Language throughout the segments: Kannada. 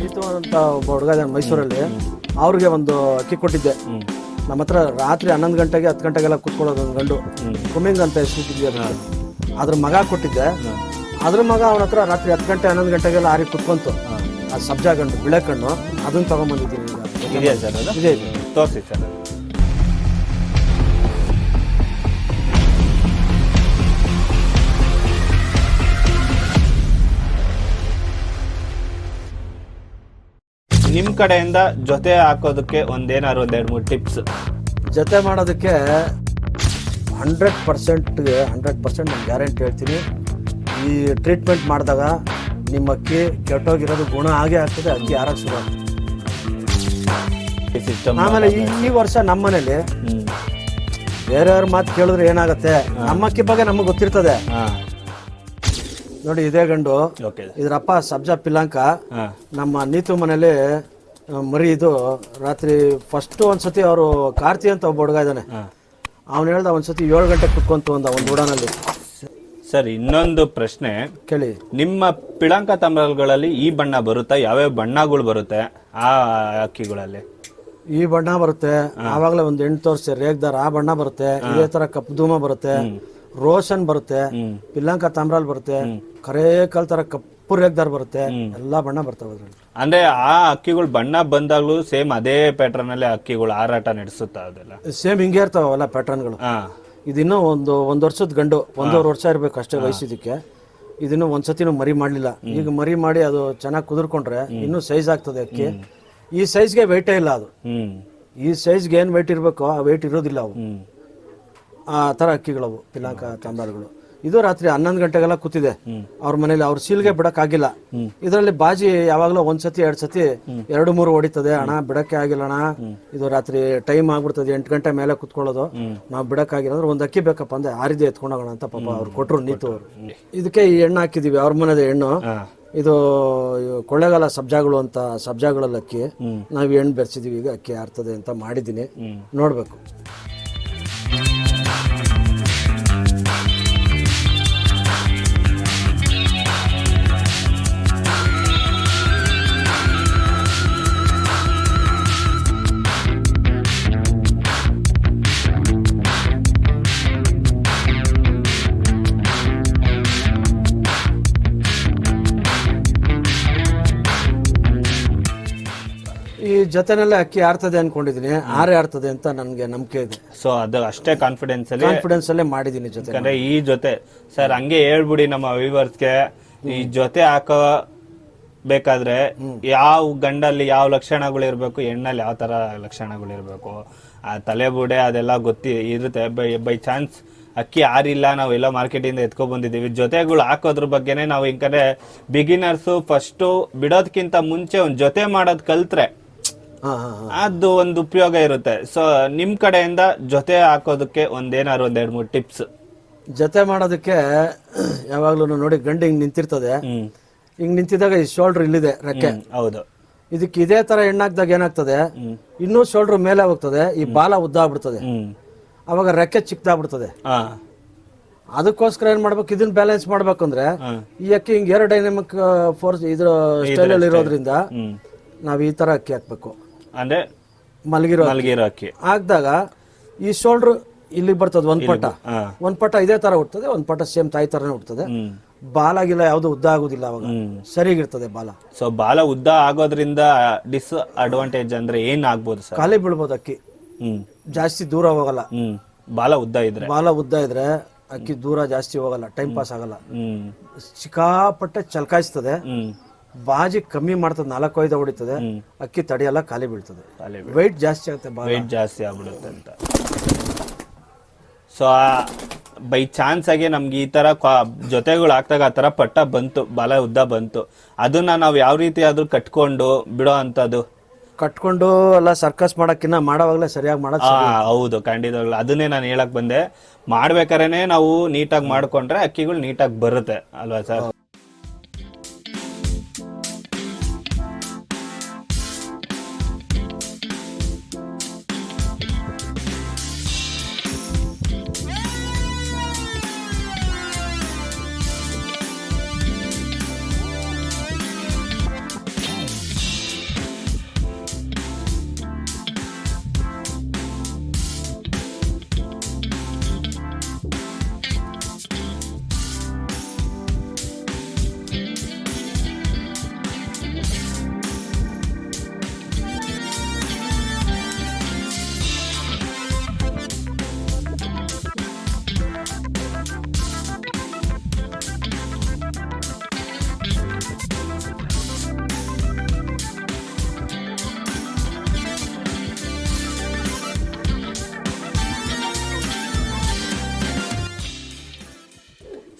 ನೀತು ಅಂತ ಒಬ್ಬ ಹುಡುಗ ಇದ್ದಾನೆ ಮೈಸೂರಲ್ಲಿ. ಅವ್ರಿಗೆ ಒಂದು ಅಕ್ಕಿ ಕೊಟ್ಟಿದ್ದೆ. ನಮ್ಮ ಹತ್ರ ರಾತ್ರಿ ಹನ್ನೊಂದು ಗಂಟೆಗೆ ಹತ್ತು ಗಂಟೆಗೆಲ್ಲ ಕುತ್ಕೊಳ್ಳೋದು ಒಂದು ಗಂಡು. ಕುಮಿಂಗ್ ಅಂತ ಹೆಸರಿಟ್ಟಿದ್ದೆ ಅದನ್ನ ಅದ್ರ ಮಗ ಕೊಟ್ಟಿದ್ದೆ. ಅದ್ರ ಮಗ ಅವನ ಹತ್ರ ರಾತ್ರಿ ಹತ್ತು ಗಂಟೆ ಹನ್ನೊಂದು ಗಂಟೆಗೆಲ್ಲ ಆರಿ ಕುತ್ಕೊಂತು. ಆ ಸಬ್ಜಾ ಗಂಡು ಬಿಳೆ ಕಣ್ಣು ಅದನ್ನ ತಗೊಂಡ್ಬಂದಿದ್ದೀನಿ ಈಗ. ಅದು ತೋರಿಸಿ ಸರ್ ಅದು. ನಿಮ್ ಕಡೆಯಿಂದ ಜೊತೆ ಹಾಕೋದಕ್ಕೆ ಒಂದೇನಾದ್ರು ಒಂದೆರಡು ಮೂರು ಟಿಪ್ಸ್ ಜೊತೆ ಮಾಡೋದಕ್ಕೆ ಹಂಡ್ರೆಡ್ ಪರ್ಸೆಂಟ್ಗೆ ಹಂಡ್ರೆಡ್ ಪರ್ಸೆಂಟ್ ನಾನು ಗ್ಯಾರಂಟಿ ಹೇಳ್ತೀನಿ. ಈ ಟ್ರೀಟ್ಮೆಂಟ್ ಮಾಡಿದಾಗ ನಿಮ್ಮ ಅಕ್ಕಿ ಕೆಟ್ಟೋಗಿರೋದು ಗುಣ ಆಗೇ ಆಗ್ತದೆ ಅಕ್ಕಿ ಆರೋಗ್ಯ ಶುರು ಆಗ್ತದೆ. ಸಿಸ್ಟಮ್ ಆಮೇಲೆ ಈ ಈ ವರ್ಷ ನಮ್ಮ ಮನೇಲಿ ಹ್ಮ್. ಬೇರೆಯವ್ರ ಮಾತು ಕೇಳಿದ್ರೆ ಏನಾಗುತ್ತೆ? ನಮ್ಮ ಅಕ್ಕಿ ಬಗ್ಗೆ ನಮಗೆ ಗೊತ್ತಿರ್ತದೆ. ನೋಡಿ ಇದೇ ಗಂಡು. ಇದ್ರಪ್ಪ ಸಬ್ಜಾ ಪಿಲಾಂಕ. ನಮ್ಮ ನೀತು ಮನೇಲಿ ಮರಿ ಇದು ರಾತ್ರಿ ಫಸ್ಟ್ ಒಂದ್ಸತಿ ಅವರು ಕಾರ್ತಿ ಅಂತ ಒಬ್ಬ ಹುಡುಗ ಇದ್ದಾನೆ. ಅವನು ಹೇಳ್ದ ಒಂದ್ಸತಿ ಏಳು ಗಂಟೆ ಕುತ್ಕೊಂತು ಅಂದ ಒಂದು ಉಡಾನಲ್ಲಿ ಸರ್ ಇನ್ನೊಂದು ಪ್ರಶ್ನೆ. ಕೇಳಿ. ನಿಮ್ಮ ಪಿಳಾಂಕ ತಮ್ರಲ್ಗಳಲ್ಲಿ ಈ ಬಣ್ಣ ಬರುತ್ತಾ? ಯಾವ್ಯಾವ ಬಣ್ಣಗಳು ಬರುತ್ತೆ ಆ ಅಕ್ಕಿಗಳಲ್ಲಿ? ಈ ಬಣ್ಣ ಬರುತ್ತೆ. ಆವಾಗಲೇ ಒಂದು ಎಂಟು ತೋರಿಸಿ ರೇಗ್ದಾರ್ ಆ ಬಣ್ಣ ಬರುತ್ತೆ. ಇದೇ ತರ ಕಪ್ಪು ಧೂಮ ಬರುತ್ತೆ. ರೋಷನ್ ಬರುತ್ತೆ ಪಿಲ್ಲಾಂಕ ತಾಮ್ರಾಲ್ ಬರುತ್ತೆ ಕರೇ ಕಲ್ ತರ ಕಪ್ಪು ರೇಗ್ದಾರ್ ಬರುತ್ತೆ ಎಲ್ಲಾ ಬಣ್ಣ ಬರ್ತಾವ ಅದ್ರಲ್ಲಿ. ಅಂದ್ರೆ ಆ ಅಕ್ಕಿಗಳು ಬಣ್ಣ ಬಂದಾಗ್ಲೂ ಸೇಮ್ ಅದೇ ಪ್ಯಾಟರ್ನ್ ಅಲ್ಲಿ ಅಕ್ಕಿಗಳು ಹಾರಾಟ ನಡೆಸುತ್ತಾ ಅದೆಲ್ಲ? ಸೇಮ್ ಹಿಂಗೆ ಇರ್ತಾವಲ್ಲ ಪ್ಯಾಟರ್ನ್ಗಳು ಇದಿನ್ನೂ ಒಂದು ಒಂದ್ ವರ್ಷದ ಗಂಡು ಒಂದೂವರೆ ವರ್ಷ ಇರ್ಬೇಕು ಅಷ್ಟೇ ವಯಸ್ಸಿದಕ್ಕೆ ಇದನ್ನು ಒಂದ್ಸತಿನೂ ಮರಿ ಮಾಡಲಿಲ್ಲ. ಈಗ ಮರಿ ಮಾಡಿ ಅದು ಚೆನ್ನಾಗಿ ಕುದುರ್ಕೊಂಡ್ರೆ ಇನ್ನೂ ಸೈಜ್ ಆಗ್ತದೆ ಅಕ್ಕಿ. ಈ ಸೈಜ್ಗೆ ವೆಯ್ಟೇ ಇಲ್ಲ ಅದು. ಈ ಸೈಜ್ಗೆ ಏನು ವೆಯ್ಟ್ ಇರಬೇಕು ಆ ವೆಯ್ಟ್ ಇರೋದಿಲ್ಲ ಅವು. ಆ ಥರ ಅಕ್ಕಿಗಳವು ಪಿಲಾಕ ತಾಂಬಾರುಗಳು ಇದು ರಾತ್ರಿ ಹನ್ನೊಂದು ಗಂಟೆಗೆಲ್ಲ ಕೂತಿದೆ. ಅವ್ರ ಮನೇಲಿ ಅವ್ರ ಸೀಲ್ಗೆ ಬಿಡಕ್ಕಾಗಿಲ್ಲ. ಇದರಲ್ಲಿ ಬಾಜಿ ಯಾವಾಗಲೂ ಒಂದ್ಸತಿ ಎರಡ್ ಸತಿ ಎರಡು ಮೂರು ಹೊಡಿತದೆ ಅಣ್ಣ ಬಿಡಕ್ಕೆ ಆಗಿಲ್ಲ ಅಣ್ಣ. ಇದು ರಾತ್ರಿ ಟೈಮ್ ಆಗ್ಬಿಡ್ತದೆ ಎಂಟು ಗಂಟೆ ಮೇಲೆ ಕುತ್ಕೊಳ್ಳೋದು. ನಾವು ಬಿಡಕ್ಕಾಗಿಲ್ಲ ಅಂದ್ರೆ ಒಂದ್ ಅಕ್ಕಿ ಬೇಕಪ್ಪ ಅಂದ್ರೆ ಆರಿದೆ ಎತ್ಕೊಂಡೋಗೋಣ ಅಂತ ಪಾಪ ಅವ್ರು ಕೊಟ್ರು ನೀತು ಅವರು ಇದಕ್ಕೆ ಈ ಹೆಣ್ಣು ಹಾಕಿದೀವಿ ಅವ್ರ ಮನೆದ ಹೆಣ್ಣು ಇದು ಕೊಳ್ಳೆಗಾಲ ಸಬ್ಜಾಗಳು ಅಂತ ಸಬ್ಜಾಗಳಲ್ಲಿ ಅಕ್ಕಿ. ನಾವು ಹೆಣ್ಣು ಬೆರೆಸಿದೀವಿ ಈಗ ಅಕ್ಕಿ ಆರ್ತದೆ ಅಂತ ಮಾಡಿದ್ದೀನಿ. ನೋಡ್ಬೇಕು. ಜೊತೆನಲ್ಲೇ ಅಕ್ಕಿ ಆರ್ತದೆ ಅನ್ಕೊಂಡಿದೀನಿ ಆರೆ ಆರ್ತದೆ ಅಂತ ನನಗೆ ನಂಬಿಕೆ ಇದೆ. ಸೊ ಅದು ಅಷ್ಟೇ ಕಾನ್ಫಿಡೆನ್ಸ್ ಅಲ್ಲಿ ಕಾನ್ಫಿಡೆನ್ಸ್ ಅಲ್ಲೇ ಮಾಡಿದೀನಿ ಜೊತೆ ಯಾಕಂದ್ರೆ ಈ ಜೊತೆ ಸರ್ ಹಂಗೆ ಹೇಳ್ಬಿಡಿ ನಮ್ಮ ವ್ಯೂವರ್ಸ್ಗೆ ಈ ಜೊತೆ ಹಾಕೋ ಬೇಕಾದ್ರೆ ಯಾವ ಗಂಡಲ್ಲಿ ಯಾವ ಲಕ್ಷಣಗಳು ಇರಬೇಕು ಹೆಣ್ಣಲ್ಲಿ ಯಾವ ತರ ಲಕ್ಷಣಗಳು ಇರಬೇಕು ಆ ತಲೆಬುಡೆ ಅದೆಲ್ಲ ಗೊತ್ತಿ ಇರುತ್ತೆ. ಬೈ ಬೈ ಚಾನ್ಸ್ ಅಕ್ಕಿ ಆರಿಲ್ಲ ನಾವು ಎಲ್ಲ ಮಾರ್ಕೆಟಿಂದ ಎತ್ಕೊಂಡ್ ಬಂದಿದ್ದೀವಿ. ಜೊತೆಗಳು ಹಾಕೋದ್ರ ಬಗ್ಗೆನೇ ನಾವು ಹಿಂಗಾದ್ರೆ ಬಿಗಿನರ್ಸು ಫಸ್ಟು ಬಿಡೋದಕ್ಕಿಂತ ಮುಂಚೆ ಒಂದು ಜೊತೆ ಮಾಡೋದು ಕಲ್ತ್ರೆ ಅದು ಒಂದು ಉಪಯೋಗ ಇರುತ್ತೆ. ಸೊ ನಿಮ್ ಕಡೆಯಿಂದ ಜೊತೆ ಹಾಕೋದಕ್ಕೆ ಒಂದೇನಾದ್ರು ಒಂದ್ ಎರಡ್ ಮೂರು ಟಿಪ್ಸ್ ಜೊತೆ ಮಾಡೋದಕ್ಕೆ ಯಾವಾಗ್ಲೂ ನೋಡಿ ಗಂಡು ಹಿಂಗ್ ನಿಂತಿರ್ತದೆ. ಹಿಂಗ್ ನಿಂತಿದ್ದಾಗ ಈ ಶೋಲ್ಡರ್ ಇಲ್ಲಿದೆ ರೆಕ್ಕೆ. ಹೌದು. ಇದಕ್ಕೆ ಇದೇ ತರ ಹೆಣ್ಣಾಕ್ದಾಗ ಏನಾಗ್ತದೆ? ಇನ್ನೂ ಶೋಲ್ಡರ್ ಮೇಲೆ ಹೋಗ್ತದೆ ಈ ಬಾಲ ಉದ್ದ ಆಗ್ಬಿಡ್ತದೆ ಅವಾಗ ರೆಕ್ಕೆ ಚಿಕ್ಕದಾಗ್ಬಿಡ್ತದೆ. ಅದಕ್ಕೋಸ್ಕರ ಏನ್ ಮಾಡ್ಬೇಕು? ಇದನ್ನ ಬ್ಯಾಲೆನ್ಸ್ ಮಾಡ್ಬೇಕಂದ್ರೆ. ಈ ಅಕ್ಕಿ ಹಿಂಗ್ ಏರೋಡೈನಮಿಕ್ ಫೋರ್ಸ್ ಇದ್ರ ಸ್ಟೈಲ್ ಅಲ್ಲಿ ಇರೋದ್ರಿಂದ ನಾವ್ ಈ ತರ ಅಕ್ಕಿ ಹಾಕ್ಬೇಕು. ಅಂದ್ರೆ ಮಲಗಿರೋ ಮಲಗಿರೋ ಅಕ್ಕಿ ಹಾಕ್ದಾಗ ಈ ಶೋಲ್ಡರ್ ಇಲ್ಲಿ ಬರ್ತದೆ ಒಂದ್ ಪಟ. ಒಂದ್ ಪಟ ಇದೇ ತರ ಹುಡ್ತದೆ ಒಂದ್ ಪಟ ಸೇಮ್ ತಾಯಿ ತರನೇ ಹುಡ್ತದೆ ಬಾಲ ಆಗಿಲ್ಲ ಯಾವ್ದು ಉದ್ದ ಆಗುದಿಲ್ಲ ಅವಾಗ. ಸರಿಗಿರ್ತದೆ ಬಾಲ. ಸೊ ಬಾಲ ಉದ್ದ ಆಗೋದ್ರಿಂದ ಡಿಸ್ ಅಡ್ವಾಂಟೇಜ್ ಅಂದ್ರೆ ಏನ್ ಆಗ್ಬೋದು ಸರ್? ಖಾಲಿ ಬೀಳ್ಬೋದು ಅಕ್ಕಿ. ಜಾಸ್ತಿ ದೂರ ಹೋಗಲ್ಲ. ಬಾಲ ಉದ್ದ ಇದ್ರೆ? ಬಾಲ ಉದ್ದ ಇದ್ರೆ ಅಕ್ಕಿ ದೂರ ಜಾಸ್ತಿ ಹೋಗಲ್ಲ ಟೈಮ್ ಪಾಸ್ ಆಗಲ್ಲ. ಹ್ಮ್. ಸಿಕ್ಕಾಪಟ್ಟೆ ಚಲ್ಕಾಯಿಸ್ತದೆ. ಬಾಜಿ ಕಮ್ಮಿ ಮಾಡ್ತದೆ ನಾಲ್ಕು ಐದು ಹೊಡಿತದೆ. ಅಕ್ಕಿ ತಡೆಯಲ್ಲ ಖಾಲಿ ಬೀಳ್ತದೆ. ಖಾಲಿ ವೆಯ್ಟ್ ಜಾಸ್ತಿ ಆಗುತ್ತೆ ವೆಯ್ಟ್ ಜಾಸ್ತಿ ಆಗ್ಬಿಡುತ್ತೆ ಅಂತ. ಸೊ ಬೈ ಚಾನ್ಸ್ ಆಗಿ ನಮ್ಗೆ ಈ ತರ ಜೊತೆಗಳು ಹಾಕ್ದಾಗ ಆ ತರ ಪಟ್ಟ ಬಂತು ಬಾಲ ಉದ್ದ ಬಂತು. ಅದನ್ನ ನಾವು ಯಾವ ರೀತಿ ಆದ್ರೂ ಕಟ್ಕೊಂಡು ಬಿಡೋ ಅಂತದ್ದು ಕಟ್ಕೊಂಡು ಎಲ್ಲ ಸರ್ಕಸ್ ಮಾಡಕ್ಕಿನ್ನ ಮಾಡೋವಾಗ್ಲೇ ಸರಿಯಾಗಿ ಮಾಡೋದು ಹೌದು ಖಂಡಿತವಾಗ್ಲು. ಅದನ್ನೇ ನಾನು ಹೇಳಕ್ ಬಂದೆ. ಮಾಡ್ಬೇಕಾರೇನೆ ನಾವು ನೀಟಾಗಿ ಮಾಡ್ಕೊಂಡ್ರೆ ಅಕ್ಕಿಗಳು ನೀಟಾಗಿ ಬರುತ್ತೆ ಅಲ್ವಾ ಸರ್?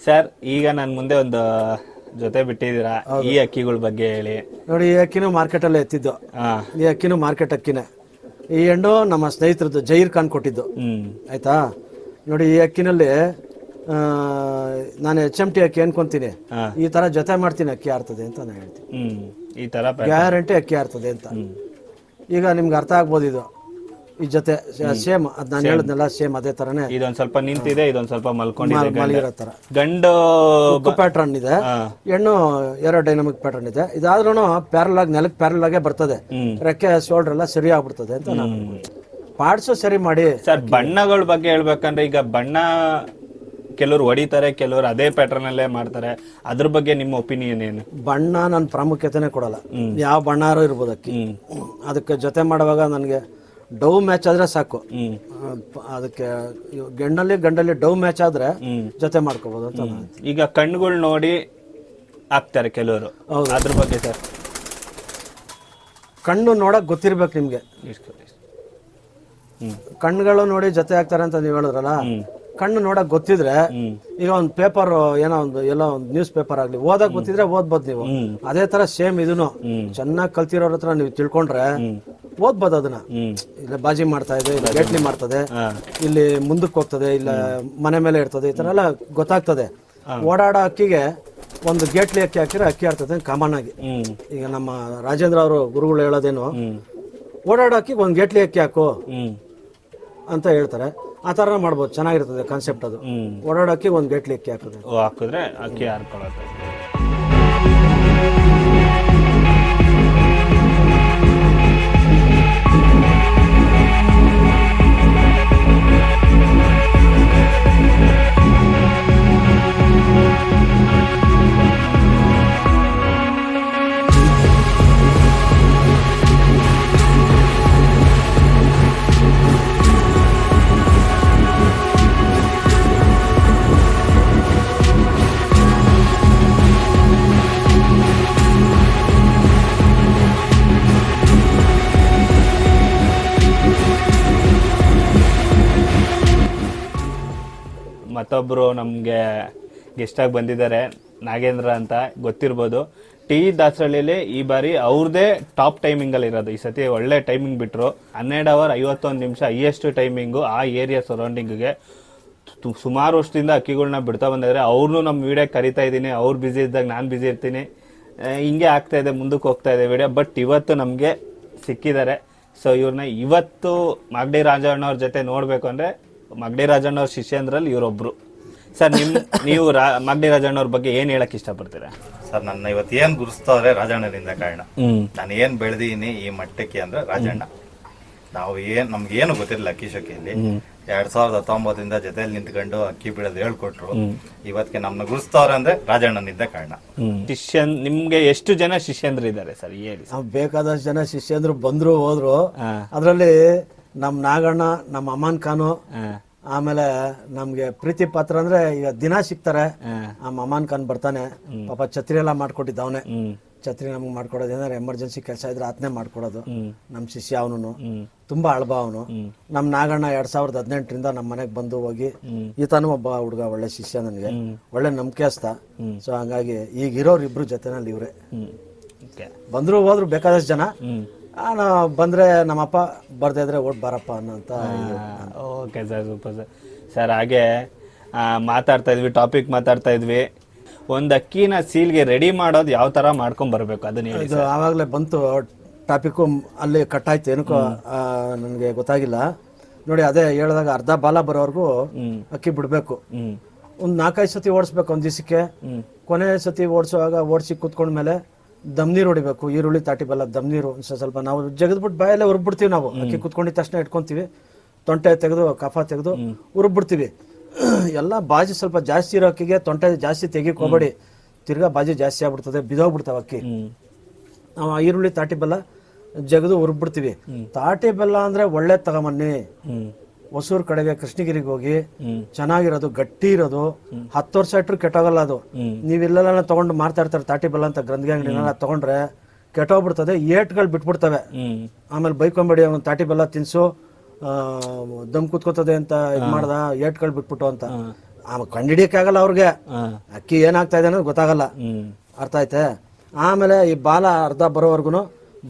ಸರ್ ಈಗ ನನ್ ಮುಂದೆ ಒಂದು ಜೊತೆ ಬಿಟ್ಟಿದ್ದೀರಾ? ಈ ಅಕ್ಕಿಗಳ ಬಗ್ಗೆ ಹೇಳಿ. ನೋಡಿ ಈ ಅಕ್ಕಿನೂ ಮಾರ್ಕೆಟಲ್ಲೇ ಎತ್ತಿದ್ದು. ಈ ಅಕ್ಕಿನೂ ಮಾರ್ಕೆಟ್ ಅಕ್ಕಿನೇ. ಈ ಹೆಣ್ಣು ನಮ್ಮ ಸ್ನೇಹಿತರದ್ದು ಜೈರ್ ಖಾನ್ ಕೊಟ್ಟಿದ್ದು. ಹ್ಮ್. ಆಯ್ತಾ? ನೋಡಿ ಈ ಅಕ್ಕಿನಲ್ಲಿ ನಾನು ಎಚ್ ಎಂ ಟಿ ಅಕ್ಕಿ ಅನ್ಕೊಂತೀನಿ. ಈ ತರ ಜೊತೆ ಮಾಡ್ತೀನಿ ಅಕ್ಕಿ ಆರ್ತದೆ ಅಂತ ನಾನು ಹೇಳ್ತೀನಿ. ಹ್ಮ್. ಈ ತರ ಗ್ಯಾರಂಟಿ ಅಕ್ಕಿ ಆರ್ತದೆ ಅಂತ. ಈಗ ನಿಮ್ಗೆ ಅರ್ಥ ಆಗ್ಬೋದು ಇದು. ಈ ಜೊತೆ ಸೇಮ್ ಅದ್ ನಾನು ಹೇಳಿದ್ನೆಲ್ಲ ಸೇಮ್ ಅದೇ ತರನೇ ಇದೊಂದ್ ಸ್ವಲ್ಪ ನಿಂತಿದೆ ಇದೊಂದ್ ಸ್ವಲ್ಪ ಮಲ್ಕೊಂಡಿದೆ. ಮಲಗಿರೋ ತರ. ಗಂಡು ಪ್ಯಾಟರ್ನ್ ಇದೆ. ಹೆಣ್ಣು ಎರಡು ಡೈನಮಿಕ್ ಪ್ಯಾಟರ್ನ್ ಇದೆ. ಇದಾದ್ರೂ ಪ್ಯಾರಲ್ ಆಗಿ ನೆಲಕ್ಕೆ ಪ್ಯಾರಲ್ ಆಗೇ ಬರ್ತದೆ. ಹ್ಮ್. ರೆಕ್ಕೆ ಶೋಲ್ಡರ್ ಎಲ್ಲ ಸರಿ ಆಗ್ಬಿಡ್ತದೆ ಅಂತ ನಾನು ಪಾರ್ಟ್ಸು ಸರಿ ಮಾಡಿ. ಸರ್ ಬಣ್ಣಗಳ ಬಗ್ಗೆ ಹೇಳ್ಬೇಕಂದ್ರೆ ಈಗ ಬಣ್ಣ ಕೆಲವ್ರು ಹೊಡಿತಾರೆ ಕೆಲವ್ರು ಅದೇ ಪ್ಯಾಟರ್ನ್ ಅಲ್ಲೇ ಮಾಡ್ತಾರೆ. ಅದ್ರ ಬಗ್ಗೆ ನಿಮ್ಮ ಒಪಿನಿಯನ್ ಏನು? ಬಣ್ಣ ನಾನು ಪ್ರಾಮುಖ್ಯತೆನೇ ಕೊಡಲ್ಲ. ಯಾವ ಬಣ್ಣಾರು ಇರ್ಬೋದು ಅಕ್ಕಿ. ಹ್ಮ್. ಅದಕ್ಕೆ ಜೊತೆ ಮಾಡುವಾಗ ನನಗೆ ಡವ್ ಮ್ಯಾಚ್ ಆದ್ರೆ ಸಾಕು. ಅದಕ್ಕೆ ಗಂಡಲ್ಲಿ ಗಂಡಲ್ಲಿ ಡವ್ ಮ್ಯಾಚ್ ಆದ್ರೆ ಜೊತೆ ಮಾಡ್ಕೋಬಹುದು ಅಂತ ಈಗ ಕಣ್ಗಳು ನೋಡಿ ಆಗ್ತಾರೆ ಕೆಲವರು. ಅದ್ರ ಬಗ್ಗೆ ಸರ್. ಕಣ್ಣು ನೋಡಕ್ ಗೊತ್ತಿರ್ಬೇಕು ನಿಮ್ಗೆ. ಕಣ್ಗಳು ಕಣ್ಣುಗಳು ನೋಡಿ ಜೊತೆ ಆಗ್ತಾರೆ ಅಂತ ನೀವು ಹೇಳಿದ್ರಲ್ಲ ಕಣ್ಣು ನೋಡಕ್ ಗೊತ್ತಿದ್ರೆ ಈಗ ಒಂದು ಪೇಪರ್ ಏನೋ ಒಂದು ಎಲ್ಲ ಒಂದು ನ್ಯೂಸ್ ಪೇಪರ್ ಆಗ್ಲಿ ಓದಕ್ ಗೊತ್ತಿದ್ರೆ ಓದ್ಬೋದು ನೀವು. ಅದೇ ತರ ಸೇಮ್ ಇದನ್ನು ಚೆನ್ನಾಗಿ ಕಲ್ತಿರೋರ ಹತ್ರ ನೀವು ತಿಳ್ಕೊಂಡ್ರೆ ಓದ್ಬೋದು ಅದನ್ನ. ಇಲ್ಲ ಬಾಜಿ ಮಾಡ್ತಾ ಇದೆ ಇಲ್ಲ ಗೇಟ್ಲಿ ಮಾಡ್ತದೆ ಇಲ್ಲಿ ಮುಂದಕ್ಕೆ ಹೋಗ್ತದೆ ಇಲ್ಲ ಮನೆ ಮೇಲೆ ಇರ್ತದೆ ಈ ತರ ಎಲ್ಲ ಗೊತ್ತಾಗ್ತದೆ. ಓಡಾಡೋ ಅಕ್ಕಿಗೆ ಒಂದು ಗೇಟ್ಲಿ ಅಕ್ಕಿ ಹಾಕಿದ್ರೆ ಅಕ್ಕಿ ಆಡ್ತದೆ ಕಾಮನ್ ಆಗಿ. ಈಗ ನಮ್ಮ ರಾಜೇಂದ್ರ ಅವರು ಗುರುಗಳು ಹೇಳೋದೇನು ಓಡಾಡೋ ಅಕ್ಕಿಗೆ ಒಂದು ಗೇಟ್ಲಿ ಅಕ್ಕಿ ಹಾಕು ಅಂತ ಹೇಳ್ತಾರೆ. ಆ ತರ ಮಾಡ್ಬೋದು ಚೆನ್ನಾಗಿರ್ತದೆ ಕಾನ್ಸೆಪ್ಟ್ ಅದು. ಓಡಾಡೋ ಅಕ್ಕಿಗೆ ಒಂದು ಗೇಟ್ಲಿ ಅಕ್ಕಿ ಹಾಕೋದು ಓ, ಹಾಕಿದ್ರೆ ಅಕ್ಕಿ ಹಾರ್ಕೊಳತ್ತೆ ಮತ್ತೊಬ್ರು ನಮಗೆ ಗೆಸ್ಟ್ ಆಗಿ ಬಂದಿದ್ದಾರೆ, ನಾಗೇಂದ್ರ ಅಂತ ಗೊತ್ತಿರ್ಬೋದು. ಟಿ ದಾಸರಳ್ಳಿಲಿ ಈ ಬಾರಿ ಅವ್ರದೇ ಟಾಪ್ ಟೈಮಿಂಗ್ ಅಲ್ಲಿ ಇರೋದು. ಈ ಸತಿ ಒಳ್ಳೆ ಟೈಮಿಂಗ್ ಬಿಟ್ರು. ಹನ್ನೆರಡು ಅವರ್ ಐವತ್ತೊಂದು ನಿಮಿಷ ಹೈಯೆಸ್ಟ್ ಟೈಮಿಂಗು ಆ ಏರಿಯಾ ಸರೌಂಡಿಂಗ್ಗೆ ಸುಮಾರು ವರ್ಷದಿಂದ ಅಕ್ಕಿಗಳನ್ನ ಬಿಡ್ತಾ ಬಂದಿದ್ದಾರೆ. ಅವ್ರನ್ನೂ ನಮ್ಮ ವಿಡಿಯೋ ಕರಿತಾ ಇದ್ದೀನಿ. ಅವ್ರು ಬ್ಯುಸಿ ಇದ್ದಾಗ ನಾನು ಬ್ಯುಸಿ ಇರ್ತೀನಿ. ಹಿಂಗೆ ಆಗ್ತಾ ಇದೆ, ಮುಂದಕ್ಕೆ ಹೋಗ್ತಾ ಇದೆ ವಿಡಿಯೋ ಬಟ್ ಇವತ್ತು ನಮಗೆ ಸಿಕ್ಕಿದ್ದಾರೆ. ಸೊ ಇವ್ರನ್ನ ಇವತ್ತು ಮಾಗಡಿ ರಾಜಣ್ಣವ್ರ ಜೊತೆ ನೋಡಬೇಕು ಅಂದ್ರೆ ಮಾಗಡಿ ರಾಜಣ್ಣವ್ರ ಶಿಷ್ಯಂದ್ರಲ್ಲಿ ಇವರೊಬ್ರು. ಸರ್ ನಿಮ್ ನೀವು ರಾ ರಾಜಣ್ಣ ರಾಜಣ್ಣವ್ರ ಬಗ್ಗೆ ಏನ್ ಹೇಳಕ್ ಇಷ್ಟಪಡ್ತೀರಾ? ಸರ್ ನನ್ನ ಇವತ್ತು ಏನ್ ಗುರುಸ್ತವ್ರೆ ರಾಜಣ್ಣನಿಂದ ಕಾರಣ. ಹ್ಮ್. ನಾನು ಏನ್ ಬೆಳೆದೀನಿ ಈ ಮಟ್ಟಕ್ಕೆ ಅಂದ್ರೆ ರಾಜಣ್ಣ. ನಾವು ಏನ್ ನಮ್ಗೆ ಏನು ಗೊತ್ತಿರಲಿಲ್ಲ ಅಕ್ಕಿ ಶಕಿಯಲ್ಲಿ. ಎರಡ್ ಸಾವಿರದ ಹತ್ತೊಂಬತ್ತರಿಂದ ಜೊತೆಲಿ ನಿಂತ್ಕೊಂಡು ಅಕ್ಕಿ ಬೀಳೋದು ಹೇಳ್ಕೊಟ್ರು. ಇವತ್ತಿಗೆ ನಮ್ನ ಗುರುಸ್ತವ್ರೆ ಅಂದ್ರೆ ರಾಜಣ್ಣನಿಂದ ಕಾರಣ. ಶಿಷ್ಯನ್ ನಿಮ್ಗೆ ಎಷ್ಟು ಜನ ಶಿಷ್ಯಂದ್ರು ಇದ್ದಾರೆ ಸರ್ ಹೇಳಿ ನಾವು ಬೇಕಾದಷ್ಟು ಜನ ಶಿಷ್ಯಂದ್ರು ಬಂದ್ರು ಹೋದ್ರು. ಅದರಲ್ಲಿ ನಮ್ಮ ನಾಗಣ್ಣ ನಮ್ಮ ಅಮಾನ್ ಖಾನು ಆಮೇಲೆ ನಮ್ಗೆ ಪ್ರೀತಿ ಪಾತ್ರ ಅಂದ್ರೆ ಈಗ ದಿನ ಸಿಗ್ತಾರೆ. ಆ ಅಮಾನ್ ಖಾನ್ ಬರ್ತಾನೆ. ಪಾಪ ಛತ್ರಿ ಎಲ್ಲ ಮಾಡ್ಕೊಟ್ಟಿದ್ದ ಅವನೇ ಛತ್ರಿ ನಮ್ಗೆ ಮಾಡ್ಕೊಡೋದು ಏನಾದ್ರು ಎಮರ್ಜೆನ್ಸಿ ಕೆಲಸ ಇದ್ರೆ ಆತನೇ ಮಾಡ್ಕೊಡೋದು. ನಮ್ಮ ಶಿಷ್ಯ ಅವನು ತುಂಬಾ ಅಳ್ಬ ಅವನು. ನಮ್ಮ ನಾಗಣ್ಣ ಎರಡ್ ಸಾವಿರದ ಹದಿನೆಂಟರಿಂದ ನಮ್ಮ ಮನೆಗೆ ಬಂದು ಹೋಗಿ ಈತನೂ ಒಬ್ಬ ಹುಡುಗ ಒಳ್ಳೆ ಶಿಷ್ಯ ನನಗೆ. ಒಳ್ಳೆ ನಂಬಿಕೆಸ್ತ. ಸೊ ಹಂಗಾಗಿ ಈಗ ಇರೋರು ಇಬ್ರು ಜೊತೆನಲ್ಲಿ ಇವ್ರೆ ಬಂದ್ರು ಹೋದ್ರು ಬೇಕಾದಷ್ಟು ಜನ. ಬಂದರೆ ಬಂದ್ರೆ ನಮ್ಮಪ್ಪ ಬರ್ದೇ ಇದ್ರೆ ಓಟ್ ಬಾರಪ್ಪ ಅನ್ನೋಂತ okay sir super sir. Sir ಹಾಗೆ ಮಾತಾಡ್ತಾ ಇದ್ವಿ ಟಾಪಿಕ್ ಮಾತಾಡ್ತಾ ಇದ್ವಿ. ಒಂದು ಅಕ್ಕಿನ ಸೀಲ್ಗೆ ರೆಡಿ ಮಾಡೋದು ಯಾವ ತರ ಮಾಡ್ಕೊಂಡ್ ಬರ್ಬೇಕು? ಅದನ್ನ ಹೇಳಿ ಇದು ಆವಾಗಲೇ ಬಂತು ಟಾಪಿಕ್ಕು ಅಲ್ಲಿ ಆಯ್ತು. ಏನಕ್ಕೋ ನನಗೆ ಗೊತ್ತಾಗಿಲ್ಲ. ನೋಡಿ ಅದೇ ಹೇಳಿದಾಗ ಅರ್ಧ ಬಾಲ ಬರೋವರೆಗೂ ಅಕ್ಕಿ ಬಿಡಬೇಕು. ಒಂದು ನಾಲ್ಕೈದು ಸತಿ ಓಡಿಸ್ಬೇಕು ಒಂದು ದಿವಸಕ್ಕೆ. ಕೊನೆ ಸತಿ ಓಡಿಸುವಾಗ ಓಡಿಸಿ ಕುತ್ಕೊಂಡ್ಮೇಲೆ ದಮ್ ನೀರು ಹೊಡಿಬೇಕು ಈರುಳ್ಳಿ ತಾಟಿ ಬೆಲ್ಲ ದಮ್ ನೀರು ಸ್ವಲ್ಪ ನಾವು ಜಗದ್ಬಿಟ್ಟು ಬಾಯಲ್ಲೇ ಉರ್ಬಿಡ್ತೀವಿ ನಾವು. ಅಕ್ಕಿ ಕುತ್ಕೊಂಡಿದ ತಕ್ಷಣ ಇಟ್ಕೊಂತೀವಿ. ತೊಂಟೆ ತೆಗೆದು ಕಫ ತೆಗೆದು ಉರ್ಬಿಡ್ತೀವಿ ಎಲ್ಲ ಬಾಜಿ ಸ್ವಲ್ಪ ಜಾಸ್ತಿ ಇರೋ ಅಕ್ಕಿಗೆ ತೊಂಟೆ ಜಾಸ್ತಿ ತೆಗಿಕ್ ಹೋಗ್ಬೇಡಿ ತಿರ್ಗಾ ಬಾಜಿ ಜಾಸ್ತಿ ಆಗ್ಬಿಡ್ತದೆ ಬಿದೋಗ್ಬಿಡ್ತಾವ ಅಕ್ಕಿ. ನಾವು ಈರುಳ್ಳಿ ತಾಟಿ ಬೆಲ್ಲ ಜಗದು ಉರ್ಬಿಡ್ತೀವಿ ತಾಟಿ ಬೆಲ್ಲ ಅಂದ್ರೆ ಒಳ್ಳೆ ತಗೊಂಬನ್ನಿ ಹೊಸೂರ್ ಕಡೆಗೆ ಕೃಷ್ಣಗಿರಿಗೆ ಹೋಗಿ ಚೆನ್ನಾಗಿರೋದು ಗಟ್ಟಿ ಇರೋದು ಹತ್ತು ವರ್ಷ ಇಟ್ಟರು ಕೆಟ್ಟೋಗಲ್ಲ ಅದು. ನೀವ್ ನೀವು ಇಲ್ಲೆಲ್ಲ ತಗೊಂಡು ಮಾರ್ತಾ ಇರ್ತಾರೆ ತಾಟಿ ಬಲ್ಲ ಅಂತ ಗ್ರಂಥಿ ಅಂಗಡಿನೆಲ್ಲ ತಗೊಂಡ್ರೆ ಕೆಟ್ಟೋಗ್ಬಿಡ್ತದೆ ಏಟ್ಗಳು ಬಿಟ್ಬಿಡ್ತವೆ. ಆಮೇಲೆ ಬೈಕೊಂಬೇಡಿ ಅವನು ತಾಟಿ ಬೆಲ್ಲ ತಿನ್ಸು ದಮ್ ಕುತ್ಕೋತದೆ ಅಂತ ಇದು ಮಾಡ್ದ ಏಟ್ಗಳು ಬಿಟ್ಬಿಟ್ಟು ಅಂತ. ಕಂಡಿಡಿಯಕ್ಕಾಗಲ್ಲ ಅವ್ರಿಗೆ. ಅಕ್ಕಿ ಏನಾಗ್ತಾ ಇದೆ ಅನ್ನೋದು ಗೊತ್ತಾಗಲ್ಲ. ಅರ್ಥ ಐತೆ ಆಮೇಲೆ ಈ ಬಾಲ ಅರ್ಧ ಬರೋವರೆಗೂ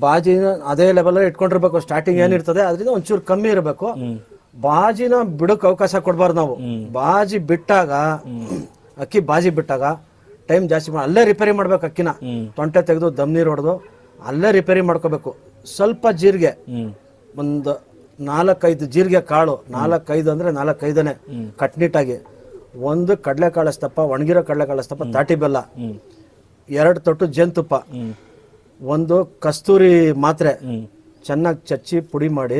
ಬಾಜಿನ ಅದೇ ಲೆವೆಲ್ ಇಟ್ಕೊಂಡಿರ್ಬೇಕು ಸ್ಟಾರ್ಟಿಂಗ್ ಏನಿರ್ತದೆ ಅದರಿಂದ ಒಂಚೂರು ಕಮ್ಮಿ ಇರಬೇಕು. ಬಾಜಿನ ಬಿಡಕ್ ಅವಕಾಶ ಕೊಡಬಾರ್ದು ನಾವು. ಬಾಜಿ ಬಿಟ್ಟಾಗ ಅಕ್ಕಿ ಬಾಜಿ ಬಿಟ್ಟಾಗ ಟೈಮ್ ಜಾಸ್ತಿ ಮಾಡಿ ಅಲ್ಲೇ ರಿಪೇರಿ ಮಾಡ್ಬೇಕು ಅಕ್ಕಿನ. ತೊಂಟೆ ತೆಗೆದು ದಮ್ ನೀರು ಹೊಡೆದು ಅಲ್ಲೇ ರಿಪೇರಿ ಮಾಡ್ಕೋಬೇಕು. ಸ್ವಲ್ಪ ಜೀರಿಗೆ. ಒಂದು ನಾಲ್ಕೈದು ಜೀರಿಗೆ ಕಾಳು. ನಾಲ್ಕೈದು ಅಂದ್ರೆ ನಾಲ್ಕೈದನೇ ಕಟ್ನಿಟ್ಟಾಗಿ ಒಂದು ಕಡಲೆ ಅಷ್ಟಪ್ಪ ಒಣಗಿರೋ ಕಡಲೆಕಾಳು ಅಷ್ಟಪ್ಪ ತಾಟಿ ಬೆಲ್ಲ. ಎರಡು ತೊಟ್ಟು ಜೇನುತುಪ್ಪ. ಒಂದು ಕಸ್ತೂರಿ ಮಾತ್ರೆ. ಚೆನ್ನಾಗಿ ಚಚ್ಚಿ ಪುಡಿ ಮಾಡಿ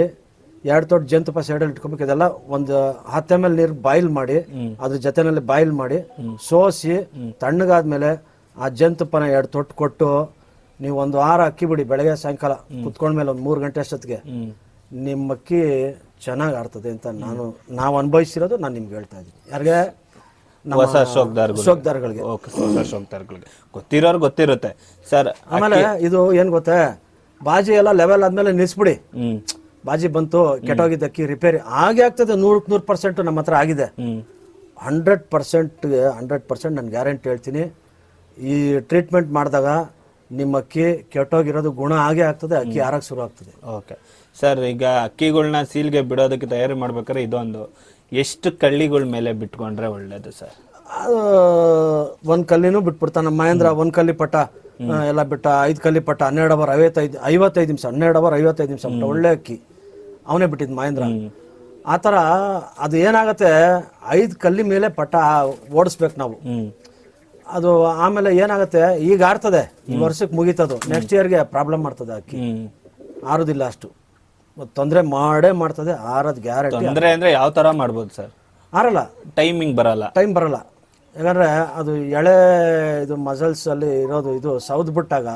ಎರಡು ತೊಟ್ಟು ಜೇನುತುಪ್ಪ ಸೈಡಲ್ಲಿ ಇಟ್ಕೊಬೇಕು. ಇದೆಲ್ಲ ಒಂದು ಹತ್ತು ಎಂ ಎಲ್ ನೀರು ಬಾಯ್ಲ್ ಮಾಡಿ ಅದ್ರ ಜೊತೆನಲ್ಲಿ ಬಾಯ್ಲ್ ಮಾಡಿ ಸೋಸಿ ತಣ್ಣಗಾದ್ಮೇಲೆ ಆ ಜಂತುಪ್ಪನ ಎರಡು ತೊಟ್ಟು ಕೊಟ್ಟು ನೀವು ಒಂದು ವಾರ ಅಕ್ಕಿ ಬಿಡಿ ಬೆಳಗ್ಗೆ ಸಾಯಂಕಾಲ ಕುತ್ಕೊಂಡ್ಮೇಲೆ ಒಂದು ಮೂರು ಗಂಟೆ ಅಷ್ಟೊತ್ತಿಗೆ. ನಿಮ್ಮ ಅಕ್ಕಿ ಚೆನ್ನಾಗಿ ಆಡ್ತದೆ ಅಂತ ನಾನು ನಾವು ಅನುಭವಿಸಿರೋದು ನಾನು ನಿಮ್ಗೆ ಹೇಳ್ತಾ ಇದ್ದೀನಿ. ಯಾರಿಗೆ? ಹೊಸ ಶೋಕ್ದಾರ್ಗಳಿಗೆ ಗೊತ್ತಿರೋರು ಗೊತ್ತಿರುತ್ತೆ. ಸರ್ ಆಮೇಲೆ ಇದು ಏನ್ ಗೊತ್ತೇ? ಬಾಜಿ ಎಲ್ಲ ಲೆವೆಲ್ ಆದ್ಮೇಲೆ ನಿಲ್ಸ್ಬಿಡಿ. ಬಾಜಿ ಬಂತು ಕೆಟ್ಟೋಗಿದ್ದ ಅಕ್ಕಿ ರಿಪೇರಿ ಆಗೇ ಆಗ್ತದೆ ನೂರಕ್ಕೆ ನೂರು ಪರ್ಸೆಂಟ್ ನಮ್ಮ ಹತ್ರ ಆಗಿದೆ. ಹಂಡ್ರೆಡ್ ಪರ್ಸೆಂಟ್ ಹಂಡ್ರೆಡ್ ಪರ್ಸೆಂಟ್ ನಾನು ಗ್ಯಾರಂಟಿ ಹೇಳ್ತೀನಿ. ಈ ಟ್ರೀಟ್ಮೆಂಟ್ ಮಾಡಿದಾಗ ನಿಮ್ಮ ಅಕ್ಕಿ ಕೆಟ್ಟೋಗಿರೋದು ಗುಣ ಆಗೇ ಆಗ್ತದೆ ಅಕ್ಕಿ ಆರಕ್ಕೆ ಶುರು ಆಗ್ತದೆ ಓಕೆ. ಸರ್ ಈಗ ಅಕ್ಕಿಗಳನ್ನ ಸೀಲ್ಗೆ ಬಿಡೋದಕ್ಕೆ ತಯಾರಿ ಮಾಡ್ಬೇಕಾದ್ರೆ ಇದೊಂದು. ಎಷ್ಟು ಕಳ್ಳಿಗಳ ಮೇಲೆ ಬಿಟ್ಕೊಂಡ್ರೆ ಒಳ್ಳೇದು ಸರ್? ಒಂದು ಕಲ್ಲಿನೂ ಬಿಟ್ಬಿಡ್ತಾನೆ. ನಮ್ಮ ಮಹೇಂದ್ರ ಒಂದ್ ಕಲ್ಲಿ ಪಟ್ಟ ಆ, ಎಲ್ಲ ಬಿಟ್ಟ ಐದು ಕಲ್ಲಿ ಪಟ್ಟ ಹನ್ನೆರಡು ಅವರ್ ಐವತ್ತೈದು ಐವತ್ತೈದು ನಿಮಿಷ ಹನ್ನೆರಡು ಅವರ್ ಐವತ್ತೈದು ನಿಮಿಷ ಒಳ್ಳೆ ಅಕ್ಕಿ. ಅವನೇ ಬಿಟ್ಟಿದ್ ಮಹೇಂದ್ರ. ಆ ಥರ ಅದು ಏನಾಗತ್ತೆ ಐದು ಕಲ್ಲಿ ಮೇಲೆ ಪಟ್ಟ ಓಡಿಸ್ಬೇಕು ನಾವು. ಅದು ಆಮೇಲೆ ಏನಾಗುತ್ತೆ ಈಗ ಆಡ್ತದೆ ಈ ವರ್ಷಕ್ಕೆ ಮುಗೀತದು. ನೆಕ್ಸ್ಟ್ ಇಯರ್ಗೆ ಪ್ರಾಬ್ಲಮ್ ಮಾಡ್ತದೆ ಅಕ್ಕಿ. ಆರೋದಿಲ್ಲ ಅಷ್ಟು. ತೊಂದರೆ ಮಾಡೇ ಮಾಡ್ತದೆ ಆರೋದ್ ಗ್ಯಾರಂಟಿ ತೊಂದರೆ ಅಂದ್ರೆ ಯಾವ ತರ ಮಾಡ್ಬೋದು ಸರ್? ಆರಲ್ಲ. ಟೈಮಿಂಗ್ ಬರಲ್ಲ. ಟೈಮ್ ಬರಲ್ಲ. ಯಾಕಂದ್ರೆ ಅದು ಎಳೆ ಇದು ಮಸಲ್ಸ್ ಅಲ್ಲಿ ಇರೋದು ಇದು ಸೌದ್ ಬಿಟ್ಟಾಗ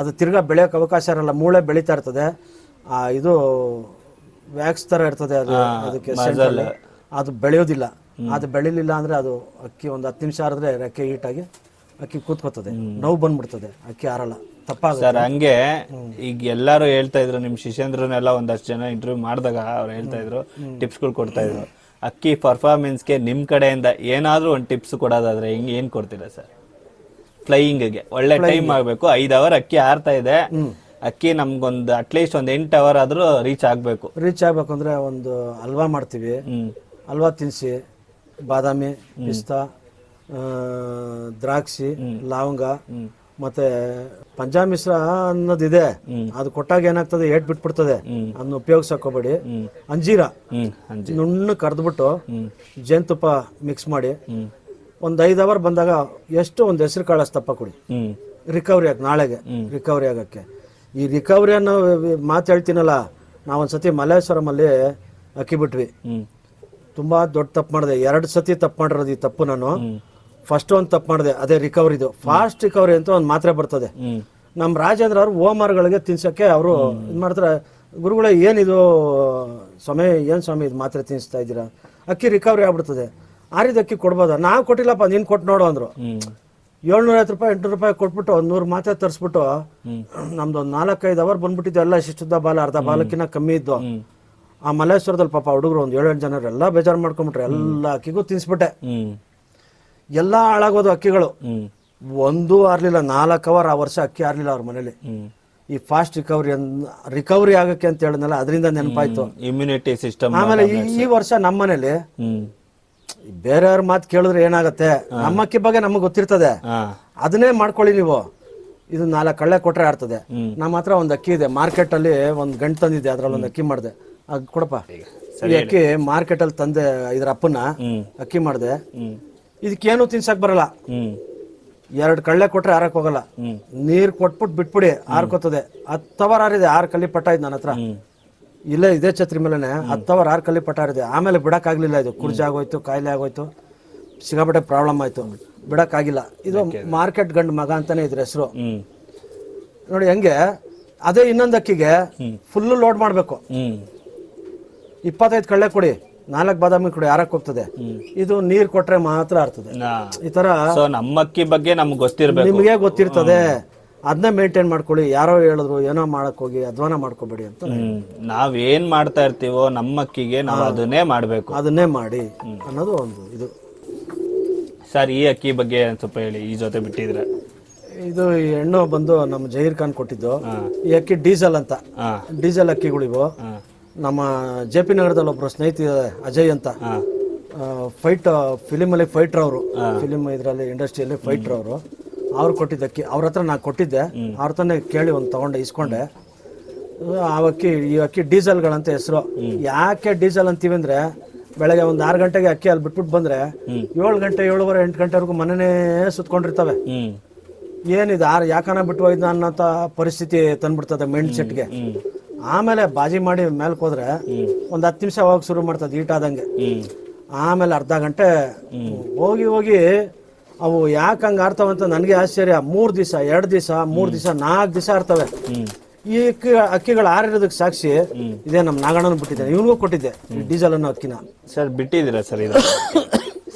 ಅದು ತಿರ್ಗಾ ಬೆಳೆಯೋಕೆ ಅವಕಾಶ ಇರಲ್ಲ. ಮೂಳೆ ಬೆಳೀತಾ ಇರ್ತದೆ. ಇದು ವ್ಯಾಕ್ಸ್ ತರ ಇರ್ತದೆ ಅದು ಅದಕ್ಕೆ ಅದು ಬೆಳೆಯೋದಿಲ್ಲ. ಅದು ಬೆಳಿಲಿಲ್ಲ ಅಂದ್ರೆ ಅದು ಅಕ್ಕಿ ಒಂದು ಹತ್ತು ನಿಮಿಷ ಆರಿದ್ರೆ ರೆಕ್ಕೆ ಹೀಟಾಗಿ ಅಕ್ಕಿ ಕೂತ್ಕೋತದೆ. ನೋವು ಬಂದ್ಬಿಡ್ತದೆ ಅಕ್ಕಿ ಆರಲ್ಲ. ತಪ್ಪಾಗುತ್ತೆ. ಸರ್ ಹಂಗೆ ಈಗ ಎಲ್ಲಾರು ಹೇಳ್ತಾ ಇದ್ರು ನಿಮ್ ಶಿಷ್ಯಂದ್ರನ್ನೆಲ್ಲ ಒಂದಷ್ಟು ಜನ ಇಂಟರ್ವ್ಯೂ ಮಾಡಿದಾಗ ಅವ್ರು ಹೇಳ್ತಾ ಇದ್ರು ಟಿಪ್ಸ್ಗಳು ಕೊಡ್ತಾ ಇದ್ರು. ಅಕ್ಕಿ ಪರ್ಫಾರ್ಮೆನ್ಸ್ಗೆ ನಿಮ್ ಕಡೆಯಿಂದ ಏನಾದ್ರೂ ಒಂದು ಟಿಪ್ಸ್ ಕೊಡೋದಾದ್ರೆ ಹಿಂಗ್ ಏನ್ ಕೊಡ್ತೀರಾ ಸರ್? ಫ್ಲೈಯಿಂಗ್ಗೆ ಒಳ್ಳೆ ಟೈಮ್ ಆಗ್ಬೇಕು. ಐದ್ ಅವರ್ ಅಕ್ಕಿ ಆರ್ತಾ ಇದೆ. ಅಕ್ಕಿ ನಮ್ಗೊಂದು ಅಟ್ಲೀಸ್ಟ್ ಒಂದು ಎಂಟು ಅವರ್ ಆದ್ರೂ ರೀಚ್ ಆಗಬೇಕು. ರೀಚ್ ಆಗಬೇಕು ಅಂದ್ರೆ ಒಂದು ಹಲ್ವಾ ಮಾಡ್ತೀವಿ. ಹಲ್ವಾ ತಿನ್ಸಿ. ಬಾದಾಮಿ ಪಿಸ್ತಾ ಆ, ದ್ರಾಕ್ಷಿ ಲವಂಗ ಮತ್ತೆ ಪಂಜಾಬ್ ಮಿಶ್ರ ಅನ್ನೋದಿದೆ. ಅದು ಕೊಟ್ಟಾಗ ಏನಾಗ್ತದೆ ಏಟ್ ಬಿಟ್ಬಿಡ್ತದೆ. ಅದನ್ನ ಉಪಯೋಗಿಸಕೋಬೇಡಿ. ಅಂಜೀರ. ಹ್ಮ್. ಅಂಜಿ ನುಣ್ಣು ಕರೆದ್ಬಿಟ್ಟು ಜೇನುತುಪ್ಪ ಮಿಕ್ಸ್ ಮಾಡಿ. ಹ್ಮ್. ಒಂದು ಐದು ಅವರ್ ಬಂದಾಗ ಎಷ್ಟು ಒಂದು ಹೆಸರು ಕಾಳು ತಪ್ಪ ಕೊಡಿ. ಹ್ಮ್. ರಿಕವರಿ ಆಗ ನಾಳೆಗೆ. ರಿಕವರಿ ಆಗಕ್ಕೆ. ಈ ರಿಕವರಿ ಅನ್ನೋ ಮಾತು ಹೇಳ್ತೀನಲ್ಲ ನಾವೊಂದ್ಸತಿ ಮಲ್ಲೇಶ್ವರಮಲ್ಲಿ ಅಕ್ಕಿ ಬಿಟ್ವಿ. ತುಂಬಾ ದೊಡ್ಡ ತಪ್ಪು ಮಾಡಿದೆ. ಎರಡು ಸತಿ ತಪ್ಪು ಮಾಡಿರೋದು ಈ ತಪ್ಪು ನಾನು. ಫಸ್ಟ್ ಒಂದು ತಪ್ಪು ಮಾಡಿದೆ ಅದೇ ರಿಕವರಿ ಇದು. ಫಾಸ್ಟ್ ರಿಕವರಿ ಅಂತ ಒಂದು ಮಾತ್ರೆ ಬರ್ತದೆ. ನಮ್ಮ ರಾಜೇಂದ್ರ ಅವರು ಓಮಾರ್ಗಳಿಗೆ ತಿನ್ಸಕ್ಕೆ ಅವರು ಇದು ಮಾಡ್ತಾರೆ. ಗುರುಗಳ ಏನಿದು ಸ್ವಾಮಿ ಏನು ಸ್ವಾಮಿ ಇದು ಮಾತ್ರೆ ತಿನ್ನಿಸ್ತಾ ಇದ್ದೀರಾ? ಅಕ್ಕಿ ರಿಕವರಿ ಆಗ್ಬಿಡ್ತದೆ. ಆರಿದ ಅಕ್ಕಿ ಕೊಡ್ಬೋದಾ? ನಾವು ಕೊಟ್ಟಿಲ್ಲಪ್ಪ ನೀನು ಕೊಟ್ಟು ನೋಡು ಅಂದರು. ಏಳ್ನೂರೈವತ್ತು ರೂಪಾಯಿ ಎಂಟುನೂರು ರೂಪಾಯಿ ಕೊಟ್ಬಿಟ್ಟು ಒಂದು ನೂರು ಮಾತ್ರೆ ತರಿಸ್ಬಿಟ್ಟು ನಮ್ದು ಒಂದು ನಾಲ್ಕೈದು ಅವರ್ ಬಂದ್ಬಿಟ್ಟಿದ್ದು ಎಲ್ಲ ಶಿಷ್ಟುದ್ದ ಬಾಲ ಅರ್ಧ ಬಾಲಕ್ಕಿನ ಕಮ್ಮಿ ಇದ್ದು. ಆ ಮಲ್ಲೇಶ್ವರದಲ್ಲಿ ಪಾಪ ಹುಡುಗರು ಒಂದು ಏಳೆಂಟು ಜನರೆಲ್ಲ ಎಲ್ಲ ಬೇಜಾರು ಮಾಡ್ಕೊಂಬಿಟ್ರೆ. ಎಲ್ಲ ಅಕ್ಕಿಗೂ ತಿನ್ಸ್ಬಿಟ್ಟೆ. ಎಲ್ಲ ಹಾಳಾಗೋದು ಅಕ್ಕಿಗಳು. ಒಂದೂ ಆರ್ಲಿಲ್ಲ ನಾಲ್ಕು ಅವರ್ ಆ ವರ್ಷ ಅಕ್ಕಿ ಆರ್ಲಿಲ್ಲ ಅವ್ರ ಮನೇಲಿ. ಈ ಫಾಸ್ಟ್ ರಿಕವರಿ ರಿಕವರಿ ಆಗಕ್ಕೆ ಅಂತ ಹೇಳಿದ್ನಲ್ಲ ಅದರಿಂದ ನೆನಪಾಯ್ತು. ಇಮ್ಯುನಿಟಿ ಸಿಸ್ಟಮ್ ಆಮೇಲೆ ಈ ಈ ವರ್ಷ ನಮ್ಮ ಮನೇಲಿ ಹ್ಮ್. ಬೇರೆಯವ್ರ ಮಾತು ಕೇಳಿದ್ರೆ ಏನಾಗುತ್ತೆ? ನಮ್ಮಕ್ಕಿ ಬಗ್ಗೆ ನಮಗೆ ಗೊತ್ತಿರ್ತದೆ. ಅದನ್ನೇ ಮಾಡ್ಕೊಳ್ಳಿ ನೀವು. ಇದು ನಾಲ್ಕು ಕಳ್ಳೆ ಕೊಟ್ರೆ ಆಡ್ತದೆ. ನಮ್ಮ ಹತ್ರ ಒಂದು ಅಕ್ಕಿ ಇದೆ. ಮಾರ್ಕೆಟ್ ಅಲ್ಲಿ ಒಂದು ಗಂಟು ತಂದಿದೆ ಅದ್ರಲ್ಲಿ ಒಂದು ಅಕ್ಕಿ ಮಾಡಿದೆ. ಅದು ಕೊಡಪ್ಪ. ಈ ಅಕ್ಕಿ ಮಾರ್ಕೆಟ್ ಅಲ್ಲಿ ತಂದೆ ಇದ್ರ ಅಪ್ಪನ ಅಕ್ಕಿ ಮಾಡಿದೆ. ಇದಕ್ಕೇನು ತಿನ್ಸಕ್ ಬರಲ್ಲ. ಎರಡು ಕಳ್ಳೆ ಕೊಟ್ರೆ ಆರಕ್ ಹೋಗಲ್ಲ. ನೀರು ಕೊಟ್ಬಿಟ್ಟು ಬಿಟ್ಬಿಡಿ ಆರ್ಕೋತದೆ. ಹತ್ತವರ್ ಆರಿದೆ ಆರು ಕಲ್ಲಿ ಪಟ್ಟ ಇದ್ ನನ್ನ ಹತ್ರ. ಇಲ್ಲೇ ಇದೇ ಛತ್ರಿ ಮೇಲೆನೆ ಹತ್ತವರ್ ಆರು ಕಲ್ಲಿ ಪಟ್ಟ ಇದೆ. ಆಮೇಲೆ ಬಿಡಕ್ಕಾಗ್ಲಿಲ್ಲ ಇದು. ಕುರ್ಜಿ ಆಗೋಯ್ತು ಕಾಯಿಲೆ ಆಗೋಯ್ತು ಸಿಗಾಪಟ್ಟೆ ಪ್ರಾಬ್ಲಮ್ ಆಯ್ತು. ಬಿಡೋಕ್ಕಾಗಿಲ್ಲ. ಇದು ಮಾರ್ಕೆಟ್ ಗಂಡ ಮಗ ಅಂತಾನೆ ಇದ್ರ ಹೆಸರು. ನೋಡಿ ಹೆಂಗೆ ಅದೇ ಇನ್ನೊಂದು ಅಕ್ಕಿಗೆ ಫುಲ್ ಲೋಡ್ ಮಾಡಬೇಕು. ಇಪ್ಪತ್ತೈದು ಕಳ್ಳೆ ಕೊಡಿ ನಾಲ್ಕು ಬಾದಾಮಿ ಕೊಡಿ ಯಾರಕ್ಕೆ ಹೋಗ್ತದೆ. ಇದು ನೀರ್ ಕೊಟ್ರೆ ಮಾತ್ರ ಆರ್ತದೆ. ಈ ತರ ಸೊ ನಮ್ಮ ಅಕ್ಕಿ ಬಗ್ಗೆ ನಮ್ಗೆ ಗೊತ್ತಿರ್ಬೇಕು. ನಿಮಗೆ ಗೊತ್ತಿರ್ತದೆ. ಅದನ್ನ ಮೇಂಟೈನ್ ಮಾಡ್ಕೊಳ್ಳಿ ಯಾರೋ ಹೇಳಿದ್ರು ಏನೋ ಮಾಡಕ್ ಹೋಗಿ ಅಧ್ವಾನ ಮಾಡ್ಕೋಬೇಡಿ ಅಂತ ನಾವೇನ್ ನಾವ್ ಏನ್ ಮಾಡ್ತಾ ಇರ್ತೀವೋ ನಮ್ಮ ಅಕ್ಕಿಗೆ ನಾವು ಅದನ್ನೇ ಮಾಡ್ಬೇಕು. ಅದನ್ನೇ ಮಾಡಿ ಅನ್ನೋದು ಒಂದು ಇದು. ಸರ್ ಈ ಅಕ್ಕಿ ಬಗ್ಗೆ ಸ್ವಲ್ಪ ಹೇಳಿ ಈ ಜೊತೆ ಬಿಟ್ಟಿದ್ರೆ. ಇದು ಈ ಹೆಣ್ಣು ಬಂದು ನಮ್ಮ ಜಹೀರ್ ಖಾನ್ ಕೊಟ್ಟಿದ್ದು. ಈ ಅಕ್ಕಿ ಡೀಸೆಲ್ ಅಂತ. ಡೀಸೆಲ್ ಅಕ್ಕಿಗಳಿವು. ನಮ್ಮ ಜೆ ಪಿ ನಗರದಲ್ಲಿ ಒಬ್ರು ಸ್ನೇಹಿತ ಅಜಯ್ ಅಂತ. ಫೈಟ್ ಫೈಟ್ ಫಿಲಿಮಲ್ಲಿ ಫೈಟರ್ ಅವರು. ಫಿಲಿಮ್ ಇದರಲ್ಲಿ ಇಂಡಸ್ಟ್ರಿಯಲ್ಲಿ ಫೈಟರ್ ಅವರು. ಅವ್ರು ಕೊಟ್ಟಿದ್ದಕ್ಕೆ ಅವ್ರ ಹತ್ರ ನಾನು ಕೊಟ್ಟಿದ್ದೆ. ಅವ್ರ ಹತ್ರನೇ ಕೇಳಿ ಒಂದು ತಗೊಂಡೆ ಇಸ್ಕೊಂಡೆ. ಆ ಅಕ್ಕಿ ಈ ಅಕ್ಕಿ ಡೀಸೆಲ್ಗಳಂತ ಹೆಸರು. ಯಾಕೆ ಡೀಸೆಲ್ ಅಂತೀವಿ ಅಂದ್ರೆ ಬೆಳಗ್ಗೆ ಒಂದು ಆರು ಗಂಟೆಗೆ ಅಕ್ಕಿ ಅಲ್ಲಿ ಬಿಟ್ಬಿಟ್ಟು ಬಂದ್ರೆ ಏಳು ಗಂಟೆ ಏಳುವರೆ ಎಂಟು ಗಂಟೆವರೆಗೂ ಮನೆನೇ ಸುತ್ಕೊಂಡಿರ್ತವೆ. ಏನಿದೆ ಆರು ಯಾಕನ ಬಿಟ್ಟು ಹೋಯ್ದ ಅನ್ನೋಂಥ ಪರಿಸ್ಥಿತಿ ತಂದ್ಬಿಡ್ತದೆ ಮೈಂಡ್ ಸೆಟ್ಗೆ ಆಮೇಲೆ ಬಾಜಿ ಮಾಡಿ ಮೇಲ್ಕ್ ಹೋದ್ರೆ ಒಂದು ಹತ್ತು ನಿಮಿಷ ಹೋಗಿ ಶುರು ಮಾಡ್ತದೆ ಈಟ್ ಆದಂಗೆ. ಆಮೇಲೆ ಅರ್ಧ ಗಂಟೆ ಹೋಗಿ ಹೋಗಿ ಅವು ಯಾಕೆ ಹಂಗೆ ಆಡ್ತಾವಂತ ನನಗೆ ಆಶ್ಚರ್ಯ. ಮೂರು ದಿವಸ ಎರಡು ದಿವಸ ಮೂರು ದಿವಸ ನಾಲ್ಕು ದಿವಸ ಆಡ್ತವೆ. ಈ ಅಕ್ಕಿ ಅಕ್ಕಿಗಳು ಆರಿರೋದಕ್ಕೆ ಸಾಕ್ಷಿ ಇದೇ ನಮ್ಮ ನಾಗಣ್ಣನ ಬಿಟ್ಟಿದ್ದೆ ಇವನಿಗೂ ಕೊಟ್ಟಿದ್ದೆ ಈ ಡೀಸೆಲ್ ಅನ್ನೋ ಅಕ್ಕಿನ. ಸರ್ ಬಿಟ್ಟಿದ್ದೀರಾ ಸರ್ ಇದು?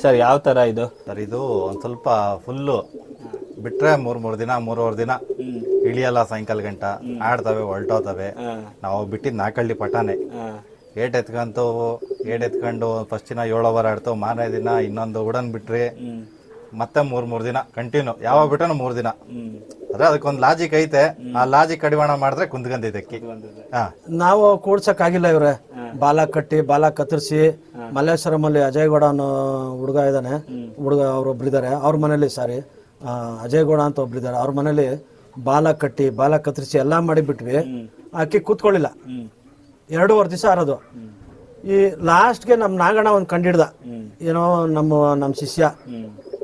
ಸರ್ ಯಾವ ತರ ಇದು? ಸರ್ ಇದು ಒಂದು ಸ್ವಲ್ಪ ಫುಲ್ಲು ಬಿಟ್ರೆ ಮೂರ್ ಮೂರ್ ದಿನ ಮೂರುವರೆ ದಿನ. ಇಳಿಯಲ್ಲ ಸಾಯಂಕಾಲ ಗಂಟ. ಆಡ್ತವೆ ಹೊಲ್ಟೋತವೆ. ನಾವು ಬಿಟ್ಟಿದ್ ನಾಲ್ಕಳ್ಳಿ ಪಟಾನೆ ಏಟ್ ಎತ್ಕಂತು ಏಟ್ ಎತ್ಕೊಂಡು ಫಸ್ಟ್ ದಿನ ಏಳು ಅವರ್ ಆಡ್ತು ಮಾರನೇ ದಿನ ಇನ್ನೊಂದು ಉಡನ್ ಬಿಟ್ರಿ ಮತ್ತೆ ಮೂರ್ ಮೂರ್ ದಿನ ಕಂಟಿನ್ಯೂ ಯಾವಾಗ ಬಿಟ್ಟನು ಮೂರ್ ದಿನ. ಅದೇ ಅದಕ್ಕೊಂದ್ ಲಾಜಿಕ್ ಐತೆ. ಆ ಲಾಜಿಕ್ ಕಡಿವಾಣ ಮಾಡಿದ್ರೆ ಅಕ್ಕಿ. ಹಾ. ನಾವು ಕೂಡ್ಸಕ್ ಆಗಿಲ್ಲ ಇವ್ರೆ ಬಾಲ ಕಟ್ಟಿ ಬಾಲ ಕತ್ತರಿಸಿ ಮಲ್ಲೇಶ್ವರಮಲ್ಲಿ ಅಜಯ್ ಗೌಡ ಅನ್ನೋ ಹುಡುಗ ಇದ್ದಾನೆ. ಹುಡುಗ ಅವ್ರು ಒಬ್ರಿದ್ದಾರೆ. ಅವ್ರ ಮನೇಲಿ ಸಾರಿ ಆ, ಅಜಯ್ ಗೌಡ ಅಂತ ಒಬ್ರಿದ್ದಾರೆ. ಅವ್ರ ಮನೇಲಿ ಬಾಲ ಕಟ್ಟಿ ಬಾಲ ಕತ್ತರಿಸಿ ಎಲ್ಲ ಮಾಡಿಬಿಟ್ವಿ ಆಕೆ ಅಕ್ಕಿ ಕೂತ್ಕೊಳ್ಳಿಲ್ಲ. ಎರಡೂವರೆ ದಿವಸ ಆರೋದು ಈ ಲಾಸ್ಟ್ಗೆ ನಮ್ಮ ನಾಗಣ್ಣ ಒಂದು ಕಂಡಿಡ್ದ. ಏನೋ ನಮ್ಮ ನಮ್ಮ ಶಿಷ್ಯ.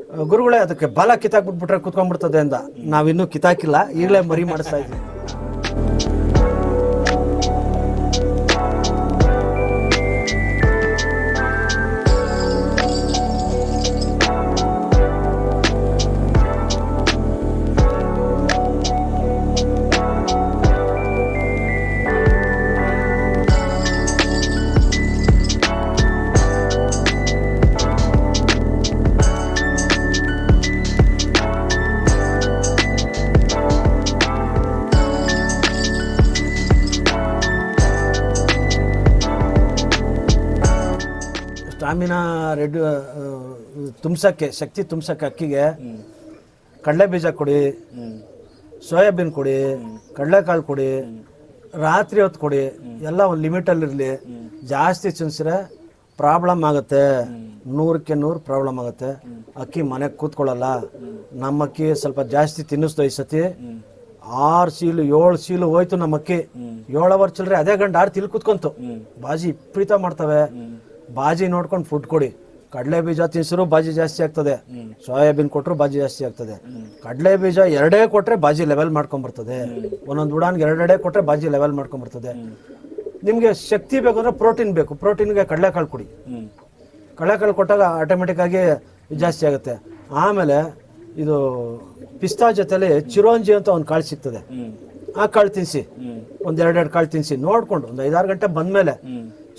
ಗುರುಗಳೇ ಅದಕ್ಕೆ ಬಾಲ ಕಿತ್ತಾಕ್ಬಿಟ್ಬಿಟ್ರೆ ಕುತ್ಕೊಂಡ್ಬಿಡ್ತದೆ ಅಂದ ನಾವಿನ್ನೂ ಕಿತ್ತಾಕಿಲ್ಲ. ಈಗಲೇ ಮರಿ ಮಾಡಿಸ್ತಾ ಇದ್ವಿ ಸ್ಟಾಮಿನಾ ರೆಡ್ ತುಂಬ್ಸೋಕ್ಕೆ ಶಕ್ತಿ ತುಂಬ್ಸೋಕ್ಕೆ ಅಕ್ಕಿಗೆ ಕಡಲೆ ಬೀಜ ಕೊಡಿ, ಸೋಯಾಬೀನ್ ಕೊಡಿ, ಕಡಲೆಕಾಳು ಕೊಡಿ, ರಾತ್ರಿ ಹೊತ್ತು ಕೊಡಿ, ಎಲ್ಲ ಒಂದು ಲಿಮಿಟಲ್ಲಿರಲಿ ಜಾಸ್ತಿ ತಿನ್ಸ್ರೆ ಪ್ರಾಬ್ಲಮ್ ಆಗುತ್ತೆ. ನೂರಕ್ಕೆ ನೂರು ಪ್ರಾಬ್ಲಮ್ ಆಗುತ್ತೆ. ಅಕ್ಕಿ ಮನೆಗೆ ಕೂತ್ಕೊಳ್ಳಲ್ಲ. ನಮ್ಮ ಅಕ್ಕಿ ಸ್ವಲ್ಪ ಜಾಸ್ತಿ ತಿನ್ನಿಸ್ತು ಈ ಸತಿ. ಆರು ಸೀಲು, ಏಳು ಸೀಲು ಹೋಯ್ತು ನಮ್ಮ ಅಕ್ಕಿ. ಏಳು ಅವರ್ ಚಿಲ್ಲರೆ ಅದೇ ಗಂಡ ಆರು ತಿಲ್ ಕೂತ್ಕೊಂತು. ಬಾಜಿ ಪ್ರೀತ ಮಾಡ್ತವೆ. ಬಾಜಿ ನೋಡ್ಕೊಂಡು ಫುಡ್ ಕೊಡಿ. ಕಡಲೆ ಬೀಜ ತಿನ್ಸಿದ್ರು ಬಾಜಿ ಜಾಸ್ತಿ ಆಗ್ತದೆ. ಸೋಯಾಬೀನ್ ಕೊಟ್ಟರು ಬಾಜಿ ಜಾಸ್ತಿ ಆಗ್ತದೆ. ಕಡಲೆ ಬೀಜ ಎರಡೇ ಕೊಟ್ರೆ ಬಾಜಿ ಲೆವೆಲ್ ಮಾಡ್ಕೊಂಬರ್ತದೆ ಒಂದೊಂದು ಉಡಾನ್ಗೆ ಎರಡೆರಡೇ ಕೊಟ್ರೆ ಬಾಜಿ ಲೆವೆಲ್ ಮಾಡ್ಕೊಂಬರ್ತದೆ ನಿಮಗೆ ಶಕ್ತಿ ಬೇಕು ಅಂದ್ರೆ ಪ್ರೋಟೀನ್ ಬೇಕು. ಪ್ರೋಟೀನ್ಗೆ ಕಡಲೆಕಾಳು ಕೊಡಿ. ಕಡಲೆಕಾಳು ಕೊಟ್ಟಾಗ ಆಟೋಮೆಟಿಕ್ ಆಗಿ ಜಾಸ್ತಿ ಆಗುತ್ತೆ. ಆಮೇಲೆ ಇದು ಪಿಸ್ತಾ ಜೊತೆಲಿ ಚಿರೋಂಜಿ ಅಂತ ಒಂದು ಕಾಳು ಸಿಗ್ತದೆ. ಆ ಕಾಳು ತಿನ್ಸಿ. ಒಂದ್ ಎರಡೆರಡು ಕಾಳು ತಿನ್ಸಿ. ನೋಡ್ಕೊಂಡು ಒಂದು ಐದಾರು ಗಂಟೆ ಬಂದ್ಮೇಲೆ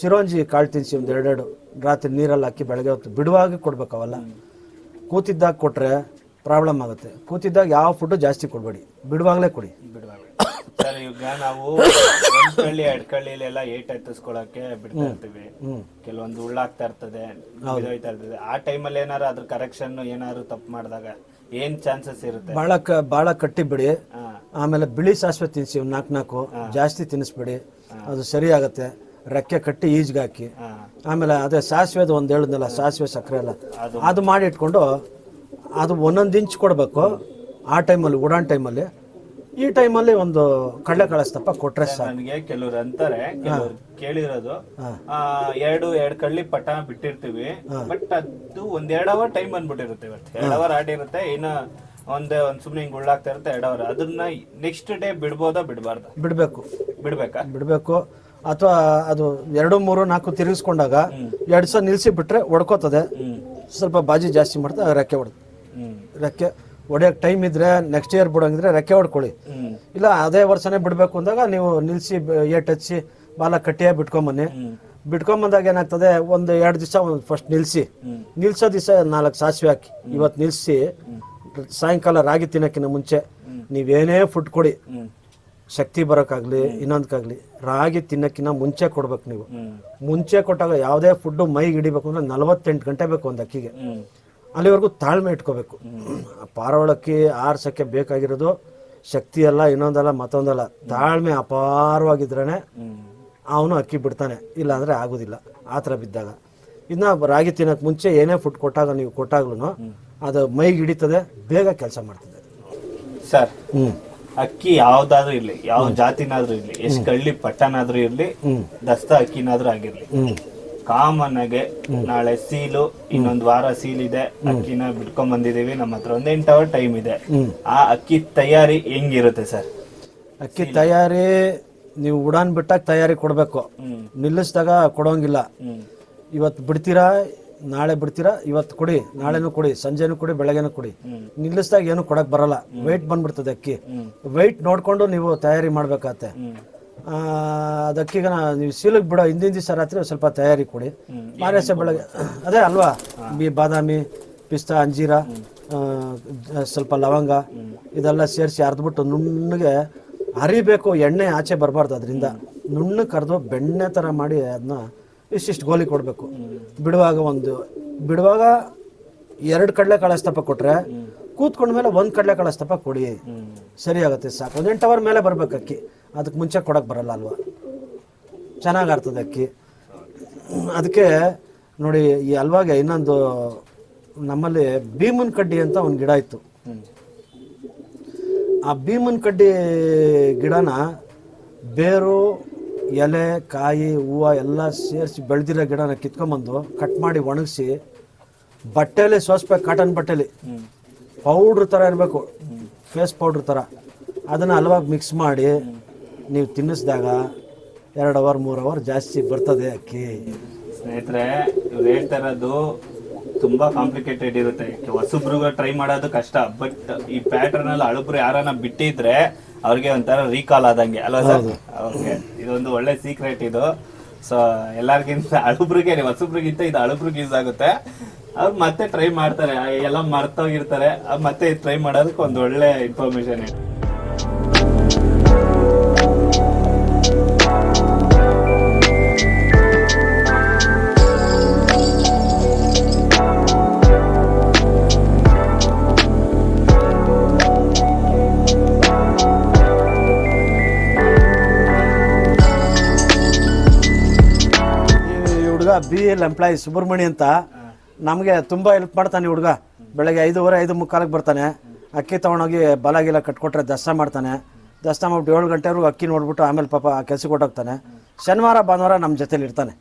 ಚಿರೋಂಜಿ ಕಾಳು ತಿನ್ಸಿ ಒಂದು ಎರಡೆರಡು ರಾತ್ರಿ ನೀರಲ್ಲಿ ಹಾಕಿ ಬೆಳಗ್ಗೆ ಹೊತ್ತು ಬಿಡುವಾಗ ಕೊಡ್ಬೇಕು ಅವೆಲ್ಲ ಕೂತಿದ್ದಾಗ ಕೊಟ್ರೆ ಪ್ರಾಬ್ಲಮ್ ಆಗುತ್ತೆ. ಕೂತಿದ್ದಾಗ ಯಾವ ಫುಡ್ ಜಾಸ್ತಿ ಕೊಡಬೇಡಿ. ಬಿಡುವಾಗಲೇ ಕೊಡಿ. ಸರ್ ಈಗ ನಾವು ಒಂದ್ ಕಳ್ಳಿ ಎರಡ್ ಕಳ್ಳಿಲೆಲ್ಲ ಏಟ್ ಎತ್ತಿಸ್ಕೊಳಕ್ಕೆ ಬಿಡ್ತಾ ಇರ್ತೀವಿ. ಕೆಲವೊಂದು ಉಳ್ಳಾಗ್ತಾ ಇರ್ತದೆ ಬಿದ್ದೋಯ್ತಾ ಇರ್ತದೆ. ಆ ಟೈಮಲ್ಲಿ ಏನಾರು ಅದ್ರ ಕರೆಕ್ಷನ್ ಏನಾದ್ರು ತಪ್ಪು ಮಾಡಿದಾಗ ಏನ್ ಚಾನ್ಸಸ್ ಇರುತ್ತೆ? ಭಾಳ ಕ ಭಾಳ ಕಟ್ಟಿ ಬಿಡಿ ಆಮೇಲೆ ಬಿಳಿ ಸಾಸಿವೆ ತಿನ್ಸಿ ಒಂದು ನಾಲ್ಕು ನಾಲ್ಕು ಜಾಸ್ತಿ ತಿನ್ನಿಸ್ಬೇಡಿ ಅದು ಸರಿ ಆಗತ್ತೆ ರೆಕ್ಕೆ ಕಟ್ಟಿ ಈಜ್ಗೆ ಹಾಕಿ. ಆಮೇಲೆ ಅದೇ ಸಾಸಿವೆದು ಒಂದು ಹೇಳಿದ್ನಲ್ಲ ಸಾಸಿವೆ ಸಕ್ಕರೆ ಎಲ್ಲ. ಅದು ಮಾಡಿ. ಇಟ್ಕೊಂಡು ಅದು ಒಂದೊಂದು ಇಂಚ್ ಕೊಡಬೇಕು. ಆ ಟೈಮಲ್ಲಿ ಉಡಾನ್ ಟೈಮಲ್ಲಿ. ಈ ಟೈಮಲ್ಲಿ ಒಂದು ಕಡಲೆ ಕಳಿಸ್ತಪ್ಪ ಕೊಟ್ರೆ ನನಗೆ ಕೆಲವ್ರು ಅಂತಾರೆ ಕೆಲವ್ರು ಕೇಳಿರೋದು. ಆ, ಎರಡು ಎರಡ್ ಕಳ್ಳಿ ಪಟ ಬಿಟ್ಟಿರ್ತೀವಿ. ಬಟ್ ಅದು ಒಂದ್ ಎರಡ್ ಅವರ್ ಟೈಮ್ ಬಂದ್ಬಿಟ್ಟಿರುತ್ತೆ ಇವತ್ತು. ಎರಡ್ ಅವರ್ ಆಡಿರುತ್ತೆ ಇನ್ನ ಒಂದೇ ಒಂದ್ ಸುಮ್ನೆ ಹಿಂಗ್ ಉಳ್ಳಾಗ್ತಾ ಇರುತ್ತೆ ಎರಡ್ ಅವರ್. ಅದನ್ನ ನೆಕ್ಸ್ಟ್ ಡೇ ಬಿಡ್ಬೋದಾ ಬಿಡಬಾರ್ದ? ಬಿಡಬೇಕು. ಬಿಡ್ಬೇಕಾ? ಬಿಡಬೇಕು. ಅಥವಾ ಅದು ಎರಡು ಮೂರು ನಾಲ್ಕು ತಿರುಗಿಸ್ಕೊಂಡಾಗ ಎರಡು ಸಹ ನಿಲ್ಸಿ ಬಿಟ್ರೆ ಒಡ್ಕೋತದೆ. ಸ್ವಲ್ಪ ಬಾಜಿ ಜಾಸ್ತಿ ಮಾಡ್ತಾ ರೆಕ್ಕೆ ಹೊಡೆದು. ರೆಕ್ಕೆ ಹೊಡೆಯೋಕೆ ಟೈಮ್ ಇದ್ರೆ ನೆಕ್ಸ್ಟ್ ಇಯರ್ ಬಿಡೋಂಗಿದ್ರೆ ರೆಕ್ಕೆ ಹೊಡ್ಕೊಳ್ಳಿ. ಇಲ್ಲ ಅದೇ ವರ್ಷನೇ ಬಿಡಬೇಕು ಅಂದಾಗ ನೀವು ನಿಲ್ಸಿ ಏಟ್ ಹಚ್ಚಿ ಬಾಲ ಕಟ್ಟಿಯೇ ಬಿಟ್ಕೊಂಬನ್ನಿ. ಬಿಟ್ಕೊಂಬಂದಾಗ ಏನಾಗ್ತದೆ ಒಂದು ಎರಡು ದಿವಸ ಫಸ್ಟ್ ನಿಲ್ಸಿ. ನಿಲ್ಸೋ ದಿವಸ ನಾಲ್ಕು ಸಾಸಿವೆ ಹಾಕಿ. ಇವತ್ತು ನಿಲ್ಸಿ ಸಾಯಂಕಾಲ ರಾಗಿ ತಿನ್ನೋಕ್ಕಿಂತ ಮುಂಚೆ ನೀವೇನೇ ಫುಡ್ ಕೊಡಿ. ಶಕ್ತಿ ಬರೋಕ್ಕಾಗಲಿ ಇನ್ನೊಂದಕ್ಕಾಗಲಿ ರಾಗಿ ತಿನ್ನೋಕ್ಕಿಂತ ಮುಂಚೆ ಕೊಡ್ಬೇಕು ನೀವು. ಮುಂಚೆ ಕೊಟ್ಟಾಗ ಯಾವುದೇ ಫುಡ್ಡು ಮೈಗೆ ಹಿಡಿಬೇಕು ಅಂದ್ರೆ ನಲವತ್ತೆಂಟು ಗಂಟೆ ಬೇಕು ಒಂದು ಅಕ್ಕಿಗೆ. ಅಲ್ಲಿವರೆಗೂ ತಾಳ್ಮೆ ಇಟ್ಕೋಬೇಕು. ಪಾರವಳಕ್ಕಿ ಆರ್ಸಕ್ಕೆ ಬೇಕಾಗಿರೋದು ಶಕ್ತಿ ಅಲ್ಲ ಇನ್ನೊಂದಲ್ಲ ಮತ್ತೊಂದಲ್ಲ. ತಾಳ್ಮೆ ಅಪಾರವಾಗಿದ್ರೇ ಅವನು ಅಕ್ಕಿ ಬಿಡ್ತಾನೆ. ಇಲ್ಲಾಂದ್ರೆ ಆಗೋದಿಲ್ಲ. ಆ ಥರ ಬಿದ್ದಾಗ. ಇನ್ನು ರಾಗಿ ತಿನ್ನೋಕ್ಕೆ ಮುಂಚೆ ಏನೇ ಫುಡ್ ಕೊಟ್ಟಾಗ ನೀವು ಕೊಟ್ಟಾಗ್ಲೂ ಅದು ಮೈಗೆ ಹಿಡಿತದೆ ಬೇಗ ಕೆಲಸ ಮಾಡ್ತದೆ. ಸರ್. ಹ್ಞೂ ಅಕ್ಕಿ ಯಾವ್ದಾದ್ರೂ ಇರ್ಲಿ ಯಾವ ಜಾತಿನಾದ್ರೂ ಇರ್ಲಿ ಎಷ್ಟು ಕಳ್ಳಿ ಪಟ್ಟನಾದ್ರೂ ಇರ್ಲಿ ದಸ್ತ ಅಕ್ಕಿನಾದ್ರೂ ಆಗಿರ್ಲಿ. ಕಾಮನ್ ಆಗಿ ನಾಳೆ ಸೀಲು ಇನ್ನೊಂದ್ ವಾರ ಸೀಲ್ ಇದೆ ಅಕ್ಕಿನ ಬಿಟ್ಕೊಂಡ್ ಬಂದಿದೀವಿ ನಮ್ಮ ಹತ್ರ ಒಂದ್ ಎಂಟು ಅವರ್ ಟೈಮ್ ಇದೆ. ಆ ಅಕ್ಕಿ ತಯಾರಿ ಹೆಂಗಿರುತ್ತೆ ಸರ್? ಅಕ್ಕಿ ತಯಾರಿ ನೀವು ಉಡಾನ್ ಬಿಟ್ಟಾಗ ತಯಾರಿ ಕೊಡಬೇಕು. ನಿಲ್ಲಿಸಿದಾಗ ಕೊಡೋಂಗಿಲ್ಲ. ಇವತ್ತು ಬಿಡ್ತೀರಾ ನಾಳೆ ಬಿಡ್ತೀರಾ? ಇವತ್ತು ಕೊಡಿ, ನಾಳೆನೂ ಕೊಡಿ, ಸಂಜೆನೂ ಕೊಡಿ, ಬೆಳಗ್ಗೆನೂ ಕೊಡಿ. ನಿಲ್ಲಿಸಿದಾಗ ಏನು ಕೊಡಕ್ ಬರಲ್ಲ. ವೆಯ್ಟ್ ಬಂದ್ಬಿಡ್ತದೆ ಅಕ್ಕಿ. ವೆಯ್ಟ್ ನೋಡ್ಕೊಂಡು ನೀವು ತಯಾರಿ ಮಾಡ್ಬೇಕಾಗತ್ತೆ. ಅದಕ್ಕೀಗ ನೀವು ಸೀಲಕ್ ಬಿಡೋ ಹಿಂದಿನ ದಿವಸ ರಾತ್ರಿ ಸ್ವಲ್ಪ ತಯಾರಿ ಕೊಡಿ. ಮಾರಸ ಬೆಳಗ್ಗೆ, ಅದೇ ಅಲ್ವಾ? ಈ ಬಾದಾಮಿ, ಪಿಸ್ತಾ, ಅಂಜೀರ ಸ್ವಲ್ಪ ಲವಂಗ, ಇದೆಲ್ಲ ಸೇರಿಸಿ ಅರ್ದ್ಬಿಟ್ಟು ನುಣ್ಣಗೆ ಹರಿಬೇಕು, ಎಣ್ಣೆ ಆಚೆ ಬರಬಾರ್ದು ಅದರಿಂದ. ನುಣ್ಣಗೆ ಕರೆದು ಬೆಣ್ಣೆ ಥರ ಮಾಡಿ ಅದನ್ನ ಇಷ್ಟಿಷ್ಟು ಗೋಲಿ ಕೊಡಬೇಕು. ಬಿಡುವಾಗ ಒಂದು. ಬಿಡುವಾಗ ಎರಡು ಕಡಲೆ ಕಳಸ್ತಪ್ಪ ಕೊಟ್ರೆ ಕೂತ್ಕೊಂಡ ಮೇಲೆ ಒಂದು ಕಡಲೆ ಕಳಸ್ತಪ್ಪ ಕೊಡಿ. ಸರಿ ಆಗುತ್ತೆ ಸಾಕು. ಒಂದು ಎಂಟು ಅವರ್ ಮೇಲೆ ಬರ್ಬೇಕು ಅಕ್ಕಿ. ಅದಕ್ಕೆ ಮುಂಚೆ ಕೊಡಕ್ಕೆ ಬರಲ್ಲ ಅಲ್ವಾ? ಚೆನ್ನಾಗಿ ಆರ್ತದೆ ಅಕ್ಕಿ. ಅದಕ್ಕೆ ನೋಡಿ, ಈ ಅಲ್ವಾಗೆ ಇನ್ನೊಂದು ನಮ್ಮಲ್ಲಿ ಭೀಮನ್ ಕಡ್ಡಿ ಅಂತ ಒಂದು ಗಿಡ ಇತ್ತು. ಆ ಭೀಮನ್ ಕಡ್ಡಿ ಗಿಡನ ಬೇರು ಎಲೆ ಕಾಯಿ ಹೂವು ಎಲ್ಲ ಸೇರಿಸಿ ಬೆಳೆದಿರೋ ಗಿಡನ ಕಿತ್ಕೊಂಬಂದು ಕಟ್ ಮಾಡಿ ಒಣಗಿಸಿ ಬಟ್ಟೆಲಿ ಸೋಸ್ಬೇಕು ಕಾಟನ್ ಬಟ್ಟೆಲಿ. ಪೌಡ್ರ್ ಥರ ಇರಬೇಕು. ಫೇಸ್ ಪೌಡ್ರ್ ಥರ. ಅದನ್ನು ಹಲವಾಗಿ ಮಿಕ್ಸ್ ಮಾಡಿ ನೀವು ತಿನ್ನಿಸಿದಾಗ ಎರಡು ಅವರ್ ಮೂರು ಅವರ್ ಜಾಸ್ತಿ ಬರ್ತದೆ ಅಕ್ಕಿ. ಸ್ನೇಹಿತರೆ ಇವ್ರು ಹೇಳ್ತಾ ಇರೋದು ತುಂಬಾ ಕಾಂಪ್ಲಿಕೇಟೆಡ್ ಇರುತ್ತೆ. ಹೊಸಬ್ರಿಗೂ ಟ್ರೈ ಮಾಡೋದು ಕಷ್ಟ ಬಟ್ ಈ ಪ್ಯಾಟರ್ನ್ ಅಲ್ಲಿ ಹಳಬ್ರು ಯಾರನ್ನ ಬಿಟ್ಟಿದ್ರೆ ಅವ್ರಿಗೆ ಒಂಥರ ರೀಕಾಲ್ ಆದಂಗೆ. ಅಲ್ವಾ ಸರ್? ಓಕೆ ಇದೊಂದು ಒಳ್ಳೆ ಸೀಕ್ರೆಟ್ ಇದು. ಸೊ ಎಲ್ಲರಿಗಿಂತ ಅಳುಬ್ರಿಗೆ ಹೊಸಬ್ರಿಗಿಂತ ಇದು ಅಳುಬ್ರಿಗೆ ಯೂಸ್ ಆಗುತ್ತೆ. ಅವ್ರು ಮತ್ತೆ ಟ್ರೈ ಮಾಡ್ತಾರೆ. ಎಲ್ಲ ಮರ್ತೋಗಿರ್ತಾರೆ. ಮತ್ತೆ ಟ್ರೈ ಮಾಡೋದಕ್ಕೆ ಒಂದು ಒಳ್ಳೆ ಇನ್ಫಾರ್ಮೇಶನ್ ಇದೆ. ಬಿ ಎಲ್ ಎಂಪ್ಲಾಯಿ ಸುಬ್ರಹ್ಮಣಿ ಅಂತ, ನಮಗೆ ತುಂಬ ಹೆಲ್ಪ್ ಮಾಡ್ತಾನೆ ಹುಡುಗ. ಬೆಳಗ್ಗೆ ಐದೂವರೆ, ಐದು ಮುಕ್ಕಾಲಕ್ಕೆ ಬರ್ತಾನೆ. ಅಕ್ಕಿ ತೊಗೊಂಡೋಗಿ ಬಲಗಿಲ್ಲ ಕಟ್ಕೊಟ್ರೆ ದಸ್ತ ಮಾಡ್ತಾನೆ. ದಸ್ತ ಮಾಡ್ಬಿಟ್ಟು ಏಳು ಗಂಟೆವರೆಗೂ ಅಕ್ಕಿ ನೋಡ್ಬಿಟ್ಟು ಆಮೇಲೆ ಪಾಪ ಕೆಲ್ಸಕ್ಕೆ ಹೊಟ್ಟೋಗ್ತಾನೆ ಶನಿವಾರ, ಭಾನುವಾರ ನಮ್ಮ ಜೊತೇಲಿ ಇರ್ತಾನೆ.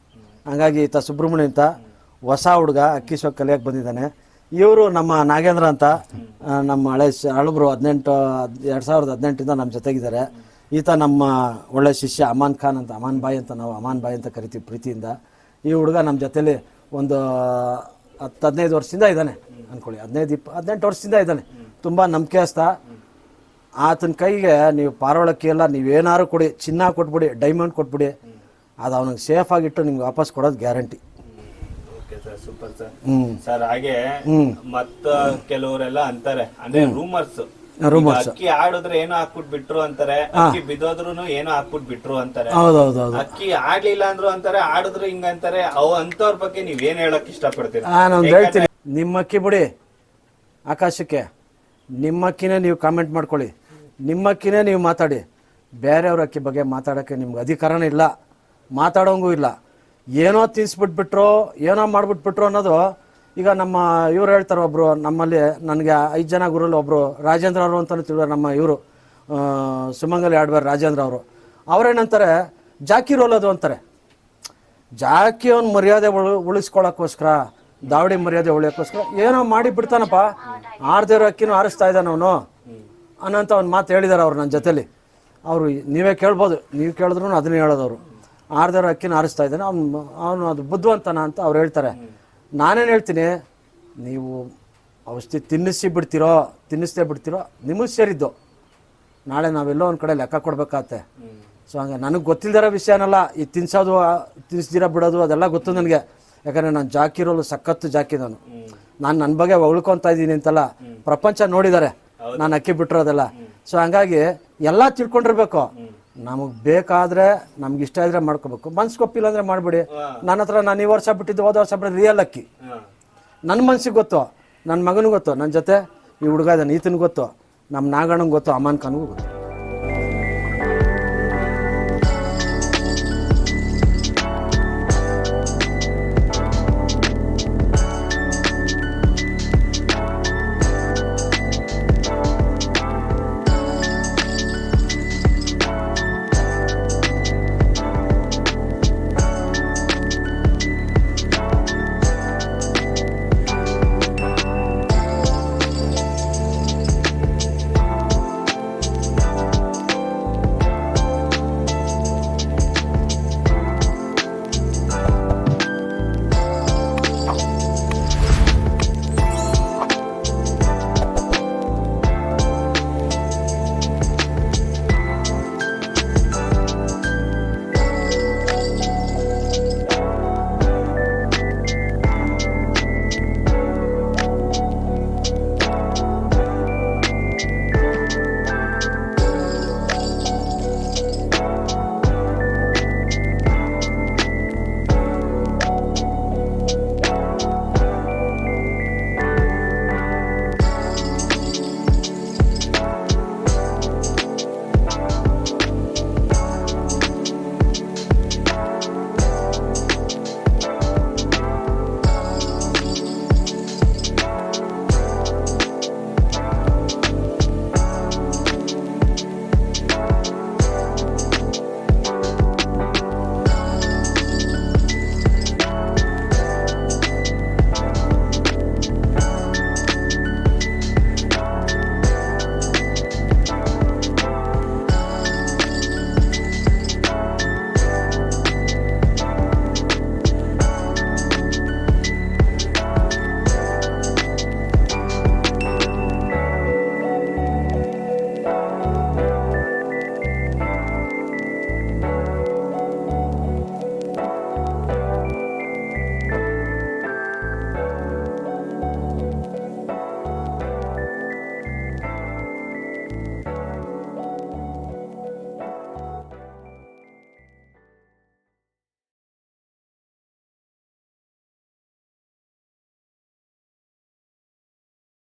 ಹಾಗಾಗಿ ಈತ ಸುಬ್ರಹ್ಮಣ್ಯ ಅಂತ ಹೊಸ ಹುಡುಗ, ಅಕ್ಕಿ ಸೊಕ್ ಕಲಿಯಕ್ಕೆ ಬಂದಿದ್ದಾನೆ. ಇವರು ನಮ್ಮ ನಾಗೇಂದ್ರ ಅಂತ ನಮ್ಮ ಹಳೆ ಹಳಬ್ರು ಹದಿನೆಂಟು, ಎರಡು ಸಾವಿರದ ಹದಿನೆಂಟಿಂದ ನಮ್ಮ ಜೊತೆಗಿದ್ದಾರೆ. ಈತ ನಮ್ಮ ಒಳ್ಳೆ ಶಿಷ್ಯ ಅಮಾನ್ ಖಾನ್ ಅಂತ, ಅಮಾನ್ ಬಾಯಿ ಅಂತ ನಾವು ಅಮಾನ್ ಬಾಯಿ ಅಂತ ಕರಿತೀವಿ ಪ್ರೀತಿಯಿಂದ. ಈ ಹುಡುಗ ನಮ್ಮ ಜೊತೆಲಿ ಒಂದು ಹತ್ತು ಹದಿನೈದು ವರ್ಷದಿಂದ ಇದ್ದಾನೆ ಅಂದ್ಕೊಳ್ಳಿ ಹದಿನೈದು ಇಪ್ಪ ಹದಿನೆಂಟು ವರ್ಷದಿಂದ ಇದ್ದಾನೆ. ತುಂಬ ನಂಬಿಕೆಸ್ತ ಆತನ ಕೈಗೆ ನೀವು ಪಾರವಳಕ್ಕಿ ಎಲ್ಲ ನೀವೇನಾದ್ರು ಕೊಡಿ ಚಿನ್ನ ಕೊಟ್ಬಿಡಿ ಡೈಮಂಡ್ ಕೊಟ್ಬಿಡಿ ಅದು ಅವನಿಗೆ ಸೇಫ್ ಆಗಿಟ್ಟು ನಿಮ್ಗೆ ವಾಪಸ್ ಕೊಡೋದು guarantee okay sir super sir ಹ್ಞೂ ಸರ್ ಹಾಗೆ ಮತ್ತ ಕೆಲವರೆಲ್ಲ ಅಂತಾರೆ. ಅಂದ್ರೆ ರೂಮರ್ಸ್ ಅಕ್ಕಿ ಆಡಿದ್ರೆ ಏನೋ ಹಾಕ್ಬಿಟ್ ಬಿಟ್ರು ಅಂತಾರೆ ಅಕ್ಕಿ ಬಿದ್ದೋದ್ರು ಏನೋ ಹಾಕ್ಬಿಟ್ ಬಿಟ್ರು ಅಂತಾರೆ. ಹೌದು ಹೌದು ಹೌದು. ಅಕ್ಕಿ ಆಡ್ಲಿಲ್ಲ ಅಂದ್ರು ಅಂತಾರೆ ಆಡಿದ್ರು ಹಿಂಗ ಅಂತಾರೆ ಅವ್ ಅಂತವ್ರ ಬಗ್ಗೆ ನೀವ್ ಏನ್ ಹೇಳಕ್ ಇಷ್ಟಪಡ್ತೀರ? ನಾನು ಹೇಳ್ತೀನಿ. ನಿಮ್ಮ ಅಕ್ಕಿ ಬಿಡಿ ಆಕಾಶಕ್ಕೆ. ನಿಮ್ಮ ಅಕ್ಕಿನೇ ನೀವು ಕಾಮೆಂಟ್ ಮಾಡ್ಕೊಳ್ಳಿ. ನಿಮ್ಮ ಅಕ್ಕಿನೇ ನೀವು ಮಾತಾಡಿ. ಬೇರೆಯವ್ರ ಅಕ್ಕಿ ಬಗ್ಗೆ ಮಾತಾಡೋಕ್ಕೆ ನಿಮ್ಗೆ ಅಧಿಕಾರನೇ ಇಲ್ಲ. ಮಾತಾಡೋಂಗೂ ಇಲ್ಲ. ಏನೋ ತಿನ್ಸ್ಬಿಟ್ಬಿಟ್ರು ಏನೋ ಮಾಡ್ಬಿಟ್ಬಿಟ್ರು ಅನ್ನೋದು ಈಗ ನಮ್ಮ ಇವ್ರು ಹೇಳ್ತಾರೆ ಒಬ್ರು, ನಮ್ಮಲ್ಲಿ ನನಗೆ ಐದು ಜನ ಗುರಲ್ಲಿ ಒಬ್ರು, ರಾಜೇಂದ್ರ ಅವರು ಅಂತಲೂ ತಿಳಿದ್ರು ನಮ್ಮ ಇವರು ಸುಮಂಗಲಿ ಆಡ್ವಾರ್ ರಾಜೇಂದ್ರ ಅವರು. ಅವರೇನಂತಾರೆ, ಜಾಕಿ ರೋಲ್ ಅದು ಅಂತಾರೆ. ಜಾಕಿ ಅವ್ನ ಮರ್ಯಾದೆ ಉಳು, ಉಳಿಸ್ಕೊಳಕ್ಕೋಸ್ಕರ ದಾವಡಿ ಮರ್ಯಾದೆ ಉಳಿಯೋಕ್ಕೋಸ್ಕರ ಏನೋ ಮಾಡಿ ಬಿಡ್ತಾನಪ್ಪ. ಆರ್ದೇರೋ ಅಕ್ಕಿನೂ ಆರಿಸ್ತಾ ಇದ್ದಾನೆ ಅವನು. ಅನ್ನೋಂಥ ಒಂದು ಮಾತು ಹೇಳಿದ್ದಾರೆ ಅವ್ರು ನನ್ನ ಜೊತೆಲಿ. ಅವರು ನೀವೇ ಕೇಳ್ಬೋದು, ನೀವು ಕೇಳಿದ್ರು ಅದನ್ನೇ ಅವರು. ಆರ್ದೇರೋ ಅಕ್ಕಿನ ಆರಿಸ್ತಾ ಇದ್ದಾನೆ. ಅವ್ನು, ಅವನು ಅದು ಬುದ್ಧಿವಂತನ ಅಂತ ಅವ್ರು ಹೇಳ್ತಾರೆ. ನಾನೇನು ಹೇಳ್ತೀನಿ ನೀವು ಔಷಧಿ ತಿನ್ನಿಸಿ ಬಿಡ್ತೀರೋ ತಿನ್ನಿಸ್ದೇ ಬಿಡ್ತೀರೋ ನಿಮಗೆ ಸೇರಿದ್ದು. ನಾಳೆ ನಾವೆಲ್ಲೋ ಒಂದು ಕಡೆ ಲೆಕ್ಕ ಕೊಡ್ಬೇಕಾಗತ್ತೆ. ಸೊ ಹಂಗೆ ನನಗೆ ಗೊತ್ತಿಲ್ದಿರೋ ವಿಷಯನಲ್ಲ ಈ ತಿನ್ಸೋದು ತಿನ್ಸ್ದಿರೋ ಬಿಡೋದು ಅದೆಲ್ಲ ಗೊತ್ತು ನನಗೆ. ಯಾಕಂದರೆ ನಾನು ಜಾಕಿರೋಲು ಸಖತ್ತು ಜಾಕಿ ನಾನು. ನಾನು ನನ್ನ ಬಗ್ಗೆ ಉಳ್ಕೊತ ಇದ್ದೀನಿ ಅಂತಲ್ಲ ಪ್ರಪಂಚ ನೋಡಿದ್ದಾರೆ ನಾನು ಅಕ್ಕಿ ಬಿಟ್ಟಿರೋದೆಲ್ಲ. ಸೊ ಹಂಗಾಗಿ ಎಲ್ಲ ತಿಳ್ಕೊಂಡಿರ್ಬೇಕು. ನಮಗೆ ಬೇಕಾದ್ರೆ ನಮ್ಗೆ ಇಷ್ಟ ಇದ್ರೆ ಮಾಡ್ಕೋಬೇಕು. ಮನ್ಸು ಗೊತ್ತಿಲ್ಲ ಅಂದ್ರೆ ಮಾಡ್ಬಿಡಿ. ನನ್ನ ಹತ್ರ ನಾನು ಈ ವರ್ಷ ಬಿಟ್ಟಿದ್ದು ಹೋದ ವರ್ಷ ಬಿಟ್ಟಿದ್ದು ರಿಯಲ್ ಅಕ್ಕಿ ನನ್ನ ಮನ್ಸಿಗೆ ಗೊತ್ತು ನನ್ನ ಮಗನಿಗೆ ಗೊತ್ತು ನನ್ನ ಜೊತೆ ಈ ಹುಡುಗ ಇದ್ದಾನೆ ಈತನಿಗೆ ಗೊತ್ತು ನಮ್ಮ ನಾಗಣ್ಣಂಗೆ ಗೊತ್ತು ಅಮಾನ್ ಖಾನ್ಗೂ ಗೊತ್ತು.